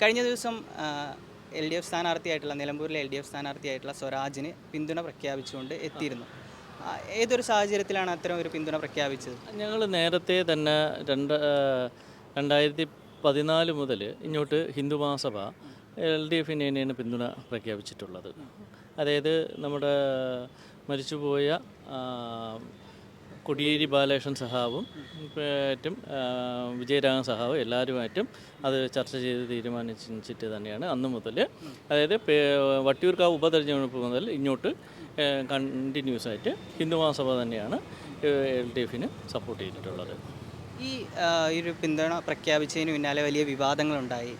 കഴിഞ്ഞ ദിവസം L D F സ്ഥാനാർത്ഥിയായിട്ടുള്ള നിലമ്പൂരിലെ എൽ ഡി എഫ് സ്ഥാനാർത്ഥിയായിട്ടുള്ള സ്വരാജിന് പിന്തുണ പ്രഖ്യാപിച്ചുകൊണ്ട് എത്തിയിരുന്നു. ഏതൊരു സാഹചര്യത്തിലാണ് അത്തരം ഒരു പിന്തുണ പ്രഖ്യാപിച്ചത്? ഞങ്ങൾ നേരത്തെ തന്നെ രണ്ട് രണ്ടായിരത്തി പതിനാല് മുതൽ ഇങ്ങോട്ട് ഹിന്ദു മഹാസഭ എൽ ഡി എഫിന് തന്നെയാണ് പിന്തുണ പ്രഖ്യാപിച്ചിട്ടുള്ളത്. അതായത് നമ്മുടെ മരിച്ചുപോയ കൊടിയേരി ബാലകൃഷ്ണൻ സഹാവും മറ്റും വിജയരാഘവൻ സഹാവും എല്ലാവരുമായിട്ടും അത് ചർച്ച ചെയ്ത് തീരുമാനിച്ചിട്ട് തന്നെയാണ് അന്ന് മുതൽ. അതായത് വട്ടിയൂർക്കാവ് ഉപതെരഞ്ഞെടുപ്പ് മുതൽ ഇങ്ങോട്ട് കണ്ടിന്യൂസ് ആയിട്ട് ഹിന്ദു മഹാസഭ തന്നെയാണ് എൽ ഡി എഫിന് സപ്പോർട്ട് ചെയ്തിട്ടുള്ളത്. ഈ ഒരു പിന്തുണ പ്രഖ്യാപിച്ചതിന് പിന്നാലെ വലിയ വിവാദങ്ങളുണ്ടായി.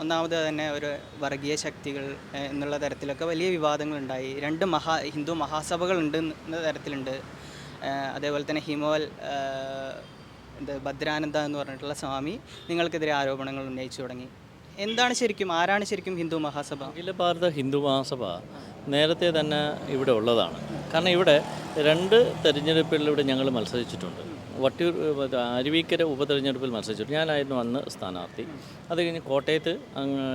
ഒന്നാമത് തന്നെ ഒരു വർഗീയ ശക്തികൾ എന്നുള്ള തരത്തിലൊക്കെ വലിയ വിവാദങ്ങളുണ്ടായി. രണ്ട് മഹാ ഹിന്ദു മഹാസഭകളുണ്ട് എന്ന തരത്തിലുണ്ട്. അതേപോലെ തന്നെ ഹിമോൽ എന്ത് ഭദ്രാനന്ദ എന്ന് പറഞ്ഞിട്ടുള്ള സ്വാമി നിങ്ങൾക്കെതിരെ ആരോപണങ്ങൾ ഉന്നയിച്ചു തുടങ്ങി. എന്താണ് ശരിക്കും ആരാണ് ശരിക്കും ഹിന്ദു മഹാസഭ? അഖില ഭാരത ഹിന്ദു മഹാസഭ നേരത്തെ തന്നെ ഇവിടെ ഉള്ളതാണ്. കാരണം ഇവിടെ രണ്ട് തെരഞ്ഞെടുപ്പിലൂടെ ഞങ്ങൾ മത്സരിച്ചിട്ടുണ്ട്. വട്ടിയൂർ അരുവിക്കര ഉപതെരഞ്ഞെടുപ്പിൽ മത്സരിച്ചിട്ടുണ്ട്. ഞാനായിരുന്നു അന്ന് സ്ഥാനാർത്ഥി. അത് കഴിഞ്ഞ് കോട്ടയത്ത്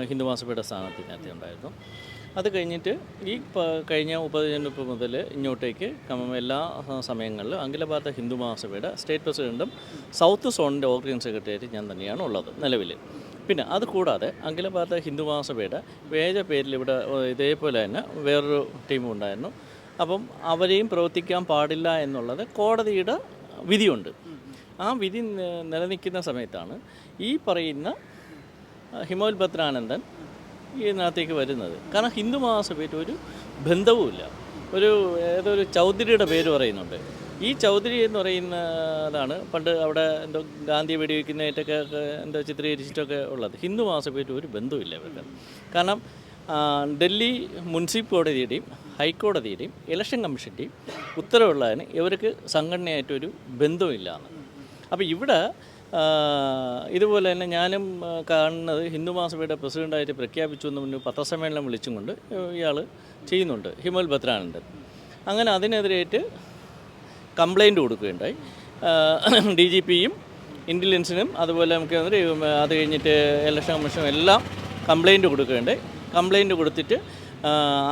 ഹിന്ദു മഹാസഭയുടെ സ്ഥാനാർത്ഥി നേരത്തെ ഉണ്ടായിരുന്നു. അത് കഴിഞ്ഞിട്ട് ഈ കഴിഞ്ഞ ഉപതെരഞ്ഞെടുപ്പ് മുതൽ ഇങ്ങോട്ടേക്ക് എല്ലാ സമയങ്ങളിലും അഖില ഭാരത ഹിന്ദു മഹാസഭയുടെ സ്റ്റേറ്റ് പ്രസിഡന്റും സൗത്ത് സോണിന്റെ ഓർഗനൈസ് സെക്രട്ടേറിയറ്റ് ഞാൻ തന്നെയാണ് ഉള്ളത് നിലവിൽ പിന്നെ അത് കൂടാതെ അഖില ഭാരത ഹിന്ദു മഹാസഭയുടെ വേജ പേരിൽ ഇവിടെ ഇതേപോലെ തന്നെ വേറൊരു ടീമും ഉണ്ടായിരുന്നു. അപ്പം അവരെയും പ്രവർത്തിക്കാൻ പാടില്ല എന്നുള്ളത് കോടതിയുടെ വിധിയുണ്ട്. ആ വിധി നിലനിൽക്കുന്ന സമയത്താണ് ഈ പറയുന്ന ഹിമോൽ ഭദ്രാനന്ദൻ ഇതിനകത്തേക്ക് വരുന്നത്. കാരണം ഹിന്ദു മഹാസഭയിൽ ഒരു ബന്ധവുമില്ല. ഒരു ഏതൊരു ചൗധരിയുടെ പേര് പറയുന്നുണ്ട്. ഈ ചൗധരി എന്ന് പറയുന്നതാണ് പണ്ട് അവിടെ എന്തോ ഗാന്ധി വെടിവെക്കുന്നതായിട്ടൊക്കെ എന്തോ ചിത്രീകരിച്ചിട്ടൊക്കെ ഉള്ളത്. ഹിന്ദു മഹാസഭയിൽ ഒരു ബന്ധവുമില്ല ഇവർക്ക്. കാരണം ഡൽഹി മുനിസിപ്പൽ കോടതിയുടെയും ഹൈക്കോടതിയുടെയും ഇലക്ഷൻ കമ്മീഷന്റെയും ഉത്തരവുള്ളതിന് ഇവർക്ക് സംഘടനയായിട്ടൊരു ബന്ധമില്ലാന്ന് അപ്പോൾ ഇവിടെ ഇതുപോലെ തന്നെ ഞാനും കാണുന്നത് ഹിന്ദു മഹാസഭയുടെ പ്രസിഡന്റായിട്ട് പ്രഖ്യാപിച്ചു എന്ന് മുന്നേ പത്രസമ്മേളനം വിളിച്ചും കൊണ്ട് ഇയാൾ ചെയ്യുന്നുണ്ട് ഹിമൽ ബത്രാനന്ദൻ അങ്ങനെ അതിനെതിരായിട്ട് കംപ്ലൈന്റ് കൊടുക്കുകയുണ്ടായി. ഡി ജി പിയും ഇന്റലിജൻസിനും അതുപോലെ നമുക്ക് അത് കഴിഞ്ഞിട്ട് ഇലക്ഷൻ കമ്മീഷനും എല്ലാം കംപ്ലൈന്റ് കൊടുക്കുകയുണ്ടായി. കംപ്ലൈന്റ് കൊടുത്തിട്ട്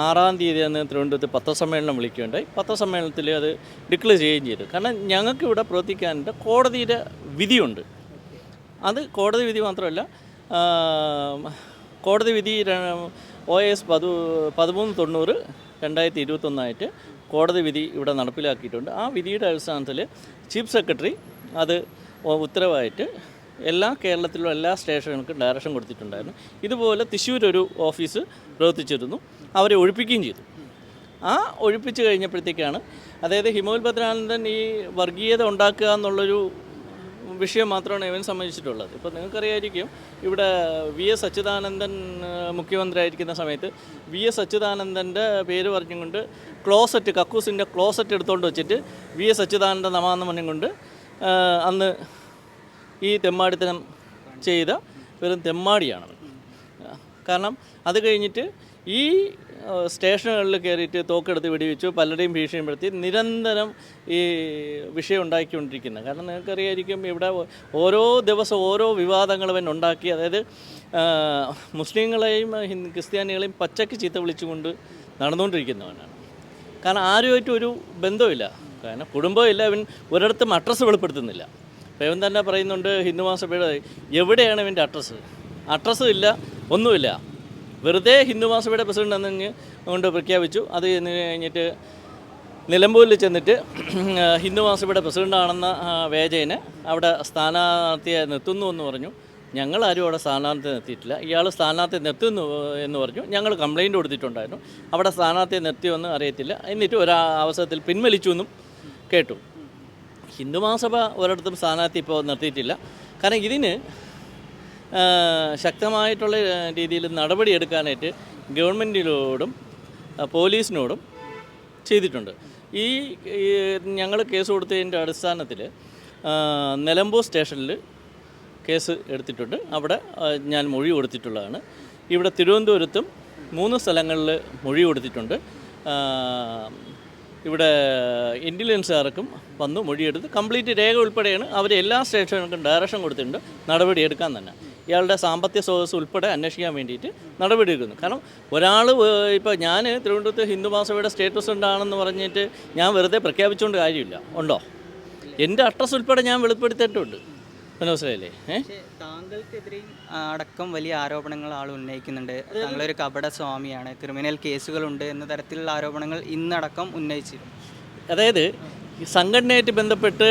ആറാം തീയതി അന്ന് തിരുവനന്തപുരത്ത് പത്രസമ്മേളനം വിളിക്കുകയുണ്ടായി. പത്രസമ്മേളനത്തിൽ അത് ഡിക്ലെയർ ചെയ്യുകയും ചെയ്തു. കാരണം ഞങ്ങൾക്ക് ഇവിടെ പ്രവർത്തിക്കാനുണ്ട് കോടതിയുടെ വിധിയുണ്ട്. അത് കോടതി വിധി മാത്രമല്ല കോടതി വിധി ഒ എസ് പതു പതിമൂന്ന് തൊണ്ണൂറ് രണ്ടായിരത്തി ഇരുപത്തൊന്നായിട്ട് കോടതി വിധി ഇവിടെ നടപ്പിലാക്കിയിട്ടുണ്ട്. ആ വിധിയുടെ അടിസ്ഥാനത്തിൽ ചീഫ് സെക്രട്ടറി അത് ഉത്തരവായിട്ട് എല്ലാ കേരളത്തിലുള്ള എല്ലാ സ്റ്റേഷനുകൾക്കും ഡയറക്ഷൻ കൊടുത്തിട്ടുണ്ടായിരുന്നു. ഇതുപോലെ തൃശ്ശൂർ ഒരു ഓഫീസ് പ്രവർത്തിച്ചിരുന്നു. അവരെ ഒഴിപ്പിക്കുകയും ചെയ്തു. ആ ഒഴിപ്പിച്ച് കഴിഞ്ഞപ്പോഴത്തേക്കാണ് അതായത് ഹിമോൽ ഭദ്രാനന്ദൻ ഈ വർഗീയത ഉണ്ടാക്കുക എന്നുള്ളൊരു വിഷയം മാത്രമാണ് ഇവൻ സംബന്ധിച്ചിട്ടുള്ളത്. ഇപ്പോൾ നിങ്ങൾക്കറിയായിരിക്കും ഇവിടെ വി എസ് അച്യുതാനന്ദൻ മുഖ്യമന്ത്രിയായിരിക്കുന്ന സമയത്ത് വി എസ് അച്യുതാനന്ദന്റെ പേര് പറഞ്ഞുകൊണ്ട് ക്ലോസറ്റ് കക്കൂസിന്റെ ക്ലോസറ്റ് എടുത്തുകൊണ്ട് വെച്ചിട്ട് വി എസ് അച്യുതാനന്ദ നമാന്ന് പറഞ്ഞുകൊണ്ട് അന്ന് ഈ തെമ്മാടിത്തനം ചെയ്ത വെറും തെമ്മാടിയാണ്. കാരണം അത് കഴിഞ്ഞിട്ട് ഈ സ്റ്റേഷനുകളിൽ കയറിയിട്ട് തോക്കെടുത്ത് വെടിവെച്ചു പലരെയും ഭീഷണിപ്പെടുത്തി നിരന്തരം ഈ വിഷയം ഉണ്ടാക്കിക്കൊണ്ടിരിക്കുന്നത്. കാരണം നിങ്ങൾക്കറിയായിരിക്കും ഇവിടെ ഓരോ ദിവസം ഓരോ വിവാദങ്ങൾ അവൻ ഉണ്ടാക്കി. അതായത് മുസ്ലിങ്ങളെയും ക്രിസ്ത്യാനികളെയും പച്ചയ്ക്ക് ചീത്ത വിളിച്ചുകൊണ്ട് നടന്നുകൊണ്ടിരിക്കുന്നവനാണ്. കാരണം ആരുമായിട്ടും ഒരു ബന്ധമില്ല കാരണം കുടുംബമില്ല അവൻ ഒരിടത്തും അഡ്രസ്സ് വെളിപ്പെടുത്തുന്നില്ല. അപ്പോൾ ഇവൻ തന്നെ പറയുന്നുണ്ട് ഹിന്ദുമാസഭയുടെ എവിടെയാണ് ഇവന്റെ അഡ്രസ്സ്? അഡ്രസ്സും ഇല്ല ഒന്നുമില്ല. വെറുതെ ഹിന്ദു മഹാസഭയുടെ പ്രസിഡന്റ് എന്ന് കൊണ്ട് പ്രഖ്യാപിച്ചു. അത് കഴിഞ്ഞ് കഴിഞ്ഞിട്ട് നിലമ്പൂരിൽ ചെന്നിട്ട് ഹിന്ദു പ്രസിഡന്റ് പ്രസിഡന്റാണെന്ന വേജയിനെ അവിടെ സ്ഥാനാർത്ഥിയെ നിർത്തുന്നു എന്ന് പറഞ്ഞു. ഞങ്ങൾ ആരും അവിടെ സ്ഥാനാർത്ഥി നിർത്തിയിട്ടില്ല. ഇയാൾ സ്ഥാനാർത്ഥി നിർത്തുന്നു എന്ന് പറഞ്ഞു. ഞങ്ങൾ കംപ്ലൈന്റ് കൊടുത്തിട്ടുണ്ടായിരുന്നു. അവിടെ സ്ഥാനാർത്ഥിയെ നിർത്തിയൊന്നും അറിയത്തില്ല. എന്നിട്ട് ഒരു അവസരത്തിൽ പിൻവലിച്ചു എന്നും കേട്ടു. ഹിന്ദു മഹാസഭ ഒരിടത്തും സ്ഥാനാർത്ഥി ഇപ്പോൾ നിർത്തിയിട്ടില്ല. കാരണം ഇതിന് ശക്തമായിട്ടുള്ള രീതിയിൽ നടപടിയെടുക്കാനായിട്ട് ഗവൺമെന്റിനോടും പോലീസിനോടും ചെയ്തിട്ടുണ്ട്. ഈ ഞങ്ങൾ കേസ് കൊടുത്തതിന്റെ അടിസ്ഥാനത്തിൽ നിലമ്പൂർ സ്റ്റേഷനിൽ കേസ് എടുത്തിട്ടുണ്ട്. അവിടെ ഞാൻ മൊഴി കൊടുത്തിട്ടുള്ളതാണ്. ഇവിടെ തിരുവനന്തപുരത്തും മൂന്ന് സ്ഥലങ്ങളിൽ മൊഴി കൊടുത്തിട്ടുണ്ട്. ഇവിടെ ഇന്റലിജൻസുകാർക്കും വന്ന് മൊഴിയെടുത്ത് കംപ്ലീറ്റ് രേഖ ഉൾപ്പെടെയാണ് അവർ എല്ലാ സ്റ്റേഷനുകൾക്കും ഡയറക്ഷൻ കൊടുത്തിട്ടുണ്ട്. നടപടിയെടുക്കാൻ തന്നെ. ഇയാളുടെ സാമ്പത്തിക സ്രോതസ് ഉൾപ്പെടെ അന്വേഷിക്കാൻ വേണ്ടിയിട്ട് നടപടിയെടുക്കുന്നു. കാരണം ഒരാൾ ഇപ്പോൾ ഞാൻ തിരുവനന്തപുരത്ത് ഹിന്ദു മഹാസഭയുടെ സ്റ്റേറ്റ് പ്രസിഡന്റാണെന്ന് പറഞ്ഞിട്ട് ഞാൻ വെറുതെ പ്രഖ്യാപിച്ചുകൊണ്ട് കാര്യമില്ല. ഉണ്ടോ? എന്റെ അഡ്രസ്സ് ഉൾപ്പെടെ ഞാൻ വെളിപ്പെടുത്തിയിട്ടുണ്ട്. മനസ്സിലായില്ലേ? താങ്കൾക്കെതിരെയും അടക്കം വലിയ ആരോപണങ്ങൾ ആൾ ഉന്നയിക്കുന്നുണ്ട്. താങ്കളൊരു കപട സ്വാമിയാണ്. ക്രിമിനൽ കേസുകളുണ്ട് എന്ന തരത്തിലുള്ള ആരോപണങ്ങൾ ഇന്നടക്കം ഉന്നയിച്ചിരുന്നു. അതായത് സംഘടനയായിട്ട് ബന്ധപ്പെട്ട്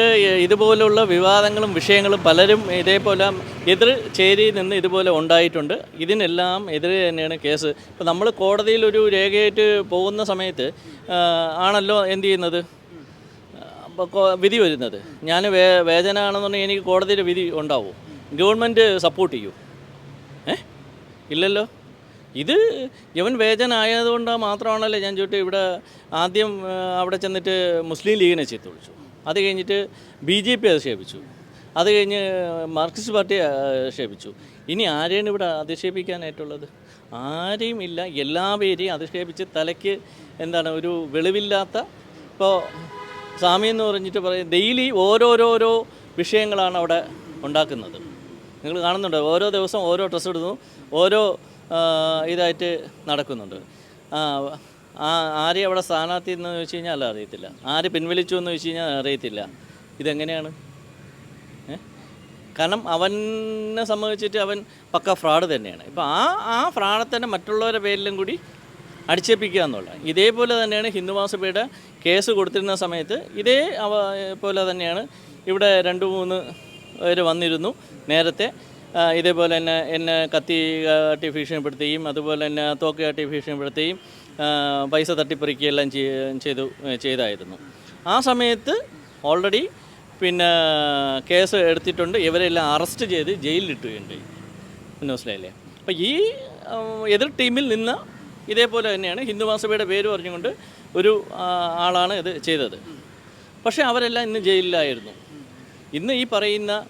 ഇതുപോലുള്ള വിവാദങ്ങളും വിഷയങ്ങളും പലരും ഇതേപോലെ എതിർ ചേരിയിൽ നിന്ന് ഇതുപോലെ ഉണ്ടായിട്ടുണ്ട്. ഇതിനെല്ലാം എതിരെ തന്നെയാണ് കേസ്. ഇപ്പോൾ നമ്മൾ കോടതിയിൽ ഒരു രേഖയായിട്ട് പോകുന്ന സമയത്ത് ആണല്ലോ എന്ത് ചെയ്യുന്നത്? വിധി വരുന്നത്. ഞാൻ വേ വേദന ആണെന്നുണ്ടെങ്കിൽ എനിക്ക് കോടതിയുടെ വിധി ഉണ്ടാവും. ഗവൺമെന്റ് സപ്പോർട്ട് ചെയ്യൂ. ഏ? ഇല്ലല്ലോ? ഇത് ഇവൻ വേചനായതുകൊണ്ട് മാത്രമാണല്ലോ ഞാൻ ചോദിച്ചു ഇവിടെ ആദ്യം അവിടെ ചെന്നിട്ട് മുസ്ലിം ലീഗിനെ ചീത്ത വിളിച്ചു അത് കഴിഞ്ഞിട്ട് ബി ജെ പി അധിക്ഷേപിച്ചു അത് കഴിഞ്ഞ് മാർക്സിസ്റ്റ് പാർട്ടി അധിക്ഷേപിച്ചു ഇനി ആരെയാണ് ഇവിടെ അധിക്ഷേപിക്കാനായിട്ടുള്ളത്? ആരെയും ഇല്ല. എല്ലാവരെയും അധിക്ഷേപിച്ച് തലയ്ക്ക് എന്താണ് ഒരു വെളിവില്ലാത്ത ഇപ്പോൾ സ്വാമി എന്ന് പറഞ്ഞിട്ട് പറയും ഡെയിലി ഓരോരോരോ വിഷയങ്ങളാണ് അവിടെ ഉണ്ടാക്കുന്നത്. നിങ്ങൾ കാണുന്നുണ്ട്? ഓരോ ദിവസം ഓരോ ഡ്രസ്സ് ഇടുന്നു ഓരോ ഇതായിട്ട് നടക്കുന്നുണ്ട്. ആ, ആരെ അവിടെ സ്ഥാനാർത്ഥി എന്ന് ചോദിച്ചു കഴിഞ്ഞാൽ അറിയത്തില്ല. ആര് പിൻവലിച്ചു എന്ന് ചോദിച്ചു കഴിഞ്ഞാൽ അറിയത്തില്ല. ഇതെങ്ങനെയാണ്? കാരണം അവനെ സംബന്ധിച്ചിട്ട് അവൻ പക്ക ഫ്രോഡ് തന്നെയാണ്. ഇപ്പോൾ ആ ആ ഫ്രോഡെ തന്നെ മറ്റുള്ളവരുടെ പേരിലും കൂടി അടിച്ചേൽപ്പിക്കുക എന്നുള്ള ഇതേപോലെ തന്നെയാണ് ഹിന്ദുമാസഭയുടെ കേസ് കൊടുത്തിരുന്ന സമയത്ത് ഇതേ പോലെ തന്നെയാണ് ഇവിടെ രണ്ട് മൂന്ന് പേര് വന്നിരുന്നു നേരത്തെ. ഇതേപോലെ തന്നെ എന്നെ കത്തി കാട്ടി ഭീഷണിപ്പെടുത്തുകയും അതുപോലെ തന്നെ തോക്ക് കാട്ടി ഭീഷണിപ്പെടുത്തുകയും പൈസ തട്ടിപ്പറിക്കുകയെല്ലാം ചെയ്- ചെയ്തു ചെയ്തായിരുന്നു. ആ സമയത്ത് ഓൾറെഡി പിന്നെ കേസ് എടുത്തിട്ടുണ്ട്. ഇവരെല്ലാം അറസ്റ്റ് ചെയ്ത് ജയിലിലിട്ടുകയുണ്ടായി മനസ്സിലായില്ലേ? അപ്പോൾ ഈ എതിർ ടീമിൽ നിന്ന് ഇതേപോലെ തന്നെയാണ് ഹിന്ദു മഹാസഭയുടെ പേര് പറഞ്ഞുകൊണ്ട് ഒരു ആളാണ് ഇത് ചെയ്തത്. പക്ഷേ അവരെല്ലാം ഇന്ന് ജയിലിലായിരുന്നു. ഇന്ന് ഈ പറയുന്ന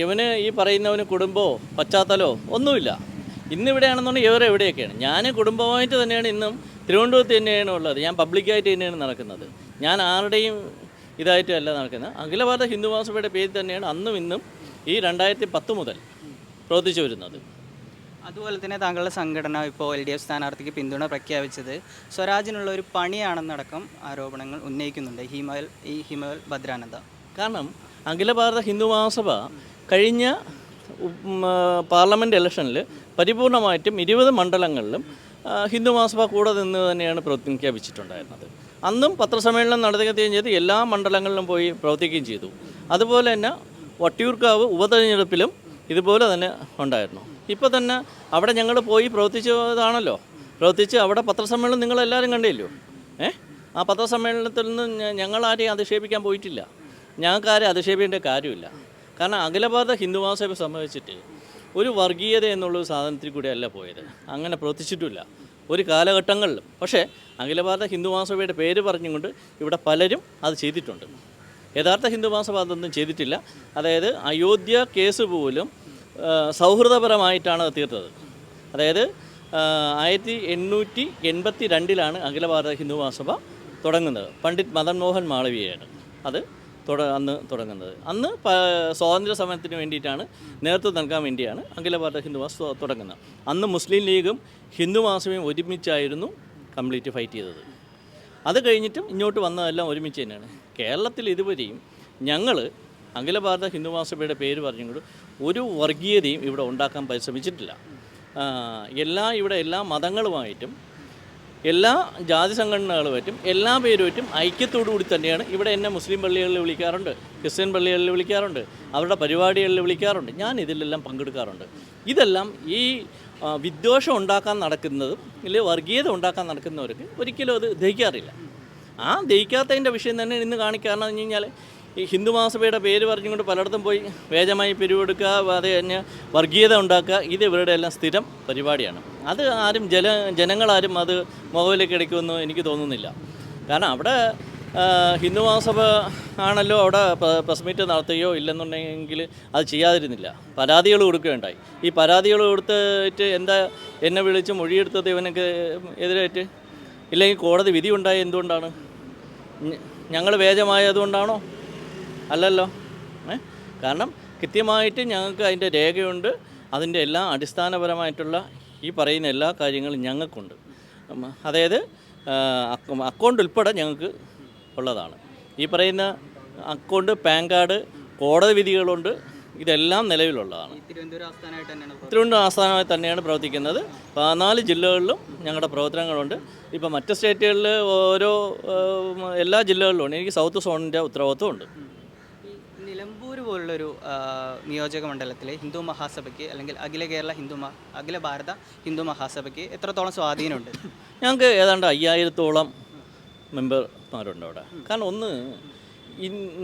ഇവന് ഈ പറയുന്നവന് കുടുംബമോ പശ്ചാത്തലമോ ഒന്നുമില്ല. ഇന്നിവിടെയാണെന്നുണ്ടെങ്കിൽ ഇവർ എവിടെയൊക്കെയാണ്? ഞാൻ കുടുംബമായിട്ട് തന്നെയാണ് ഇന്നും തിരുവനന്തപുരത്ത് തന്നെയാണ് ഉള്ളത്. ഞാൻ പബ്ലിക്കായിട്ട് തന്നെയാണ് നടക്കുന്നത്. ഞാൻ ആരുടെയും ഇതായിട്ടല്ല നടക്കുന്നത്. അഖില ഭാരത ഹിന്ദു മഹാസഭയുടെ പേരിൽ തന്നെയാണ് അന്നും ഇന്നും ഈ രണ്ടായിരത്തി പത്ത് മുതൽ പ്രവർത്തിച്ചു വരുന്നത്. അതുപോലെ തന്നെ താങ്കളുടെ സംഘടന ഇപ്പോൾ എൽ ഡി എഫ് സ്ഥാനാർത്ഥിക്ക് പിന്തുണ പ്രഖ്യാപിച്ചത് സ്വരാജിനുള്ള ഒരു പണിയാണെന്നടക്കം ആരോപണങ്ങൾ ഉന്നയിക്കുന്നുണ്ട്. ഹിമൽ ഈ ഹിമൽ ഭദ്രാനന്ദ. കാരണം അഖില ഭാരത ഹിന്ദു മഹാസഭ കഴിഞ്ഞ പാർലമെന്റ് ഇലക്ഷനിൽ പരിപൂർണമായിട്ടും ഇരുപത് മണ്ഡലങ്ങളിലും ഹിന്ദു മഹാസഭ കൂടെ നിന്ന് തന്നെയാണ് പ്രഖ്യാപിച്ചിട്ടുണ്ടായിരുന്നത് അന്നും പത്രസമ്മേളനം നടത്തുകയും ചെയ്ത് എല്ലാ മണ്ഡലങ്ങളിലും പോയി പ്രവർത്തിക്കുകയും ചെയ്തു. അതുപോലെ തന്നെ വട്ടിയൂർക്കാവ് ഉപതെരഞ്ഞെടുപ്പിലും ഇതുപോലെ തന്നെ ഉണ്ടായിരുന്നു. ഇപ്പോൾ തന്നെ അവിടെ ഞങ്ങൾ പോയി പ്രവർത്തിച്ചതാണല്ലോ. പ്രവർത്തിച്ച് അവിടെ പത്രസമ്മേളനം നിങ്ങളെല്ലാവരും കണ്ടില്ലോ ഏ? ആ പത്രസമ്മേളനത്തിൽ നിന്ന് ഞങ്ങളാരെയും അധിക്ഷേപിക്കാൻ പോയിട്ടില്ല. ഞങ്ങൾക്ക് ആരും അധിക്ഷേപിക്കേണ്ട കാര്യമില്ല. കാരണം അഖിലഭാരത ഹിന്ദു മഹാസഭ സംബന്ധിച്ചിട്ട് ഒരു വർഗീയത എന്നുള്ളൊരു സാധനത്തിൽ കൂടെയല്ല പോയത്. അങ്ങനെ പ്രവർത്തിച്ചിട്ടില്ല. ഒരു കാലഘട്ടങ്ങളിലും പക്ഷേ അഖിലഭാരത ഹിന്ദു മഹാസഭയുടെ പേര് പറഞ്ഞുകൊണ്ട് ഇവിടെ പലരും അത് ചെയ്തിട്ടുണ്ട്. യഥാർത്ഥ ഹിന്ദു മഹാസഭ അതൊന്നും ചെയ്തിട്ടില്ല. അതായത് അയോധ്യ കേസ് പോലും സൗഹൃദപരമായിട്ടാണ് തീർത്തത്. അതായത് ആയിരത്തി എണ്ണൂറ്റി എൺപത്തി രണ്ടിലാണ് അഖില ഭാരത ഹിന്ദു മഹാസഭ തുടങ്ങുന്നത്. പണ്ഡിറ്റ് മദൻ മോഹൻ മാളവിയയാണ് അത് അന്ന് തുടങ്ങുന്നത്. അന്ന് സ്വാതന്ത്ര്യ സമരത്തിന് വേണ്ടിയിട്ടാണ് നേതൃത്വം നൽകാൻ വേണ്ടിയാണ് അഖില ഭാരത ഹിന്ദുമാസ് തുടങ്ങുന്നത്. അന്ന് മുസ്ലിം ലീഗും ഹിന്ദു ഒരുമിച്ചായിരുന്നു കംപ്ലീറ്റ് ഫൈറ്റ് ചെയ്തത്. അത് കഴിഞ്ഞിട്ടും ഇങ്ങോട്ട് വന്നതെല്ലാം ഒരുമിച്ച് തന്നെയാണ്. കേരളത്തിൽ ഇതുവരെയും ഞങ്ങൾ അഖില ഭാരത ഹിന്ദു മഹാസഭയുടെ പേര് പറഞ്ഞുകൊണ്ട് ഒരു വർഗീയതയും ഇവിടെ ഉണ്ടാക്കാൻ പരിശ്രമിച്ചിട്ടില്ല. എല്ലാ ഇവിടെ എല്ലാ മതങ്ങളുമായിട്ടും എല്ലാ ജാതി സംഘടനകൾ സംഘടനകളുമായിട്ടും എല്ലാ പേരുമായിട്ടും ഐക്യത്തോടു കൂടി തന്നെയാണ് ഇവിടെ എന്നെ മുസ്ലിം പള്ളികളിൽ വിളിക്കാറുണ്ട് ക്രിസ്ത്യൻ പള്ളികളിൽ വിളിക്കാറുണ്ട് അവരുടെ പരിപാടികളിൽ വിളിക്കാറുണ്ട്. ഞാൻ ഇതിലെല്ലാം പങ്കെടുക്കാറുണ്ട്. ഇതെല്ലാം ഈ വിദ്വേഷം ഉണ്ടാക്കാൻ നടക്കുന്നതും ഇല്ലെങ്കിൽ വർഗീയത ഉണ്ടാക്കാൻ നടക്കുന്നവർക്ക് ഒരിക്കലും അത് ദഹിക്കാറില്ല. ആ ദഹിക്കാത്തതിന്റെ വിഷയം തന്നെ ഇന്ന് കാണിക്കാറെന്ന് എന്ന് കഴിഞ്ഞാൽ ഈ ഹിന്ദു മഹാസഭയുടെ പേര് പറഞ്ഞുകൊണ്ട് പലയിടത്തും പോയി വേജമായി പിരിവെടുക്കുക അത് തന്നെ വർഗീയത ഉണ്ടാക്കുക ഇത് ഇവരുടെ എല്ലാം സ്ഥിരം പരിപാടിയാണ്. അത് ആരും ജല ജനങ്ങളാരും അത് മുഖവിലേക്ക് എടുക്കുമെന്ന് എനിക്ക് തോന്നുന്നില്ല. കാരണം അവിടെ ആ, ഹിന്ദു മഹാസഭ ആണല്ലോ അവിടെ പ്രസ് മീറ്റ് നടത്തുകയോ ഇല്ലെന്നുണ്ടെങ്കിൽ അത് ചെയ്യാതിരുന്നില്ല. പരാതികൾ കൊടുക്കുകയുണ്ടായി. ഈ പരാതികൾ കൊടുത്തിട്ട് എന്താ എന്നെ വിളിച്ച് മൊഴിയെടുത്തത് ഇവനൊക്കെ എതിരായിട്ട്? ഇല്ലെങ്കിൽ കോടതി വിധി ഉണ്ടായത് എന്തുകൊണ്ടാണ്? ഞങ്ങൾ വേജമായതുകൊണ്ടാണോ? അല്ലല്ലോ. ഏ? കാരണം കൃത്യമായിട്ട് ഞങ്ങൾക്ക് അതിന്റെ രേഖയുണ്ട്. അതിന്റെ എല്ലാ അടിസ്ഥാനപരമായിട്ടുള്ള ഈ പറയുന്ന എല്ലാ കാര്യങ്ങളും ഞങ്ങൾക്കുണ്ട്. അതായത് അക്കൗണ്ട് ഉൾപ്പെടെ ഞങ്ങൾക്ക് ഉള്ളതാണ്. ഈ പറയുന്ന അക്കൗണ്ട് പാൻ കാർഡ് കോടതി വിധികളുണ്ട്. ഇതെല്ലാം നിലവിലുള്ളതാണ്. തിരുവനന്തപുരം ആസ്ഥാനമായി തന്നെയാണ് പ്രവർത്തിക്കുന്നത്. പതിനാല് ജില്ലകളിലും ഞങ്ങളുടെ പ്രവർത്തനങ്ങളുണ്ട്. ഇപ്പോൾ മറ്റ് സ്റ്റേറ്റുകളിൽ ഓരോ എല്ലാ ജില്ലകളിലും ഉണ്ട്. എനിക്ക് സൗത്ത് സോണിന്റെ ഉത്തരവാദിത്വം ഉണ്ട്. പോലുള്ളൊരു നിയോജക മണ്ഡലത്തിലെ ഹിന്ദു മഹാസഭയ്ക്ക് അല്ലെങ്കിൽ അഖില കേരള ഹിന്ദു അഖില ഭാരത ഹിന്ദു മഹാസഭയ്ക്ക് എത്രത്തോളം സ്വാധീനമുണ്ട്? ഞങ്ങൾക്ക് ഏതാണ്ട് അയ്യായിരത്തോളം മെമ്പർമാരുണ്ട് അവിടെ. കാരണം ഒന്ന്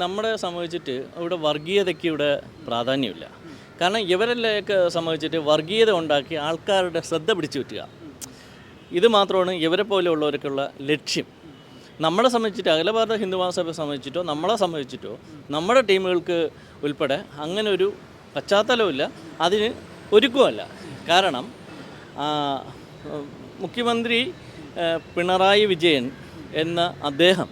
നമ്മളെ സംബന്ധിച്ചിട്ട് ഇവിടെ വർഗീയതയ്ക്ക് ഇവിടെ പ്രാധാന്യമില്ല. കാരണം ഇവരെല്ലാം സംബന്ധിച്ചിട്ട് വർഗീയത ഉണ്ടാക്കി ആൾക്കാരുടെ ശ്രദ്ധ പിടിച്ചു പറ്റുക ഇത് മാത്രമാണ് ഇവരെ പോലെയുള്ളവർക്കുള്ള ലക്ഷ്യം. നമ്മളെ സംബന്ധിച്ചിട്ട് അഖില ഭാരത ഹിന്ദു മഹാസഭയെ സംബന്ധിച്ചിട്ടോ നമ്മളെ സംബന്ധിച്ചിട്ടോ നമ്മുടെ ടീമുകൾക്ക് ഉൾപ്പെടെ അങ്ങനെ ഒരു പശ്ചാത്തലമില്ല അതിന് ഒരുക്കുമല്ല കാരണം മുഖ്യമന്ത്രി പിണറായി വിജയൻ എന്ന അദ്ദേഹം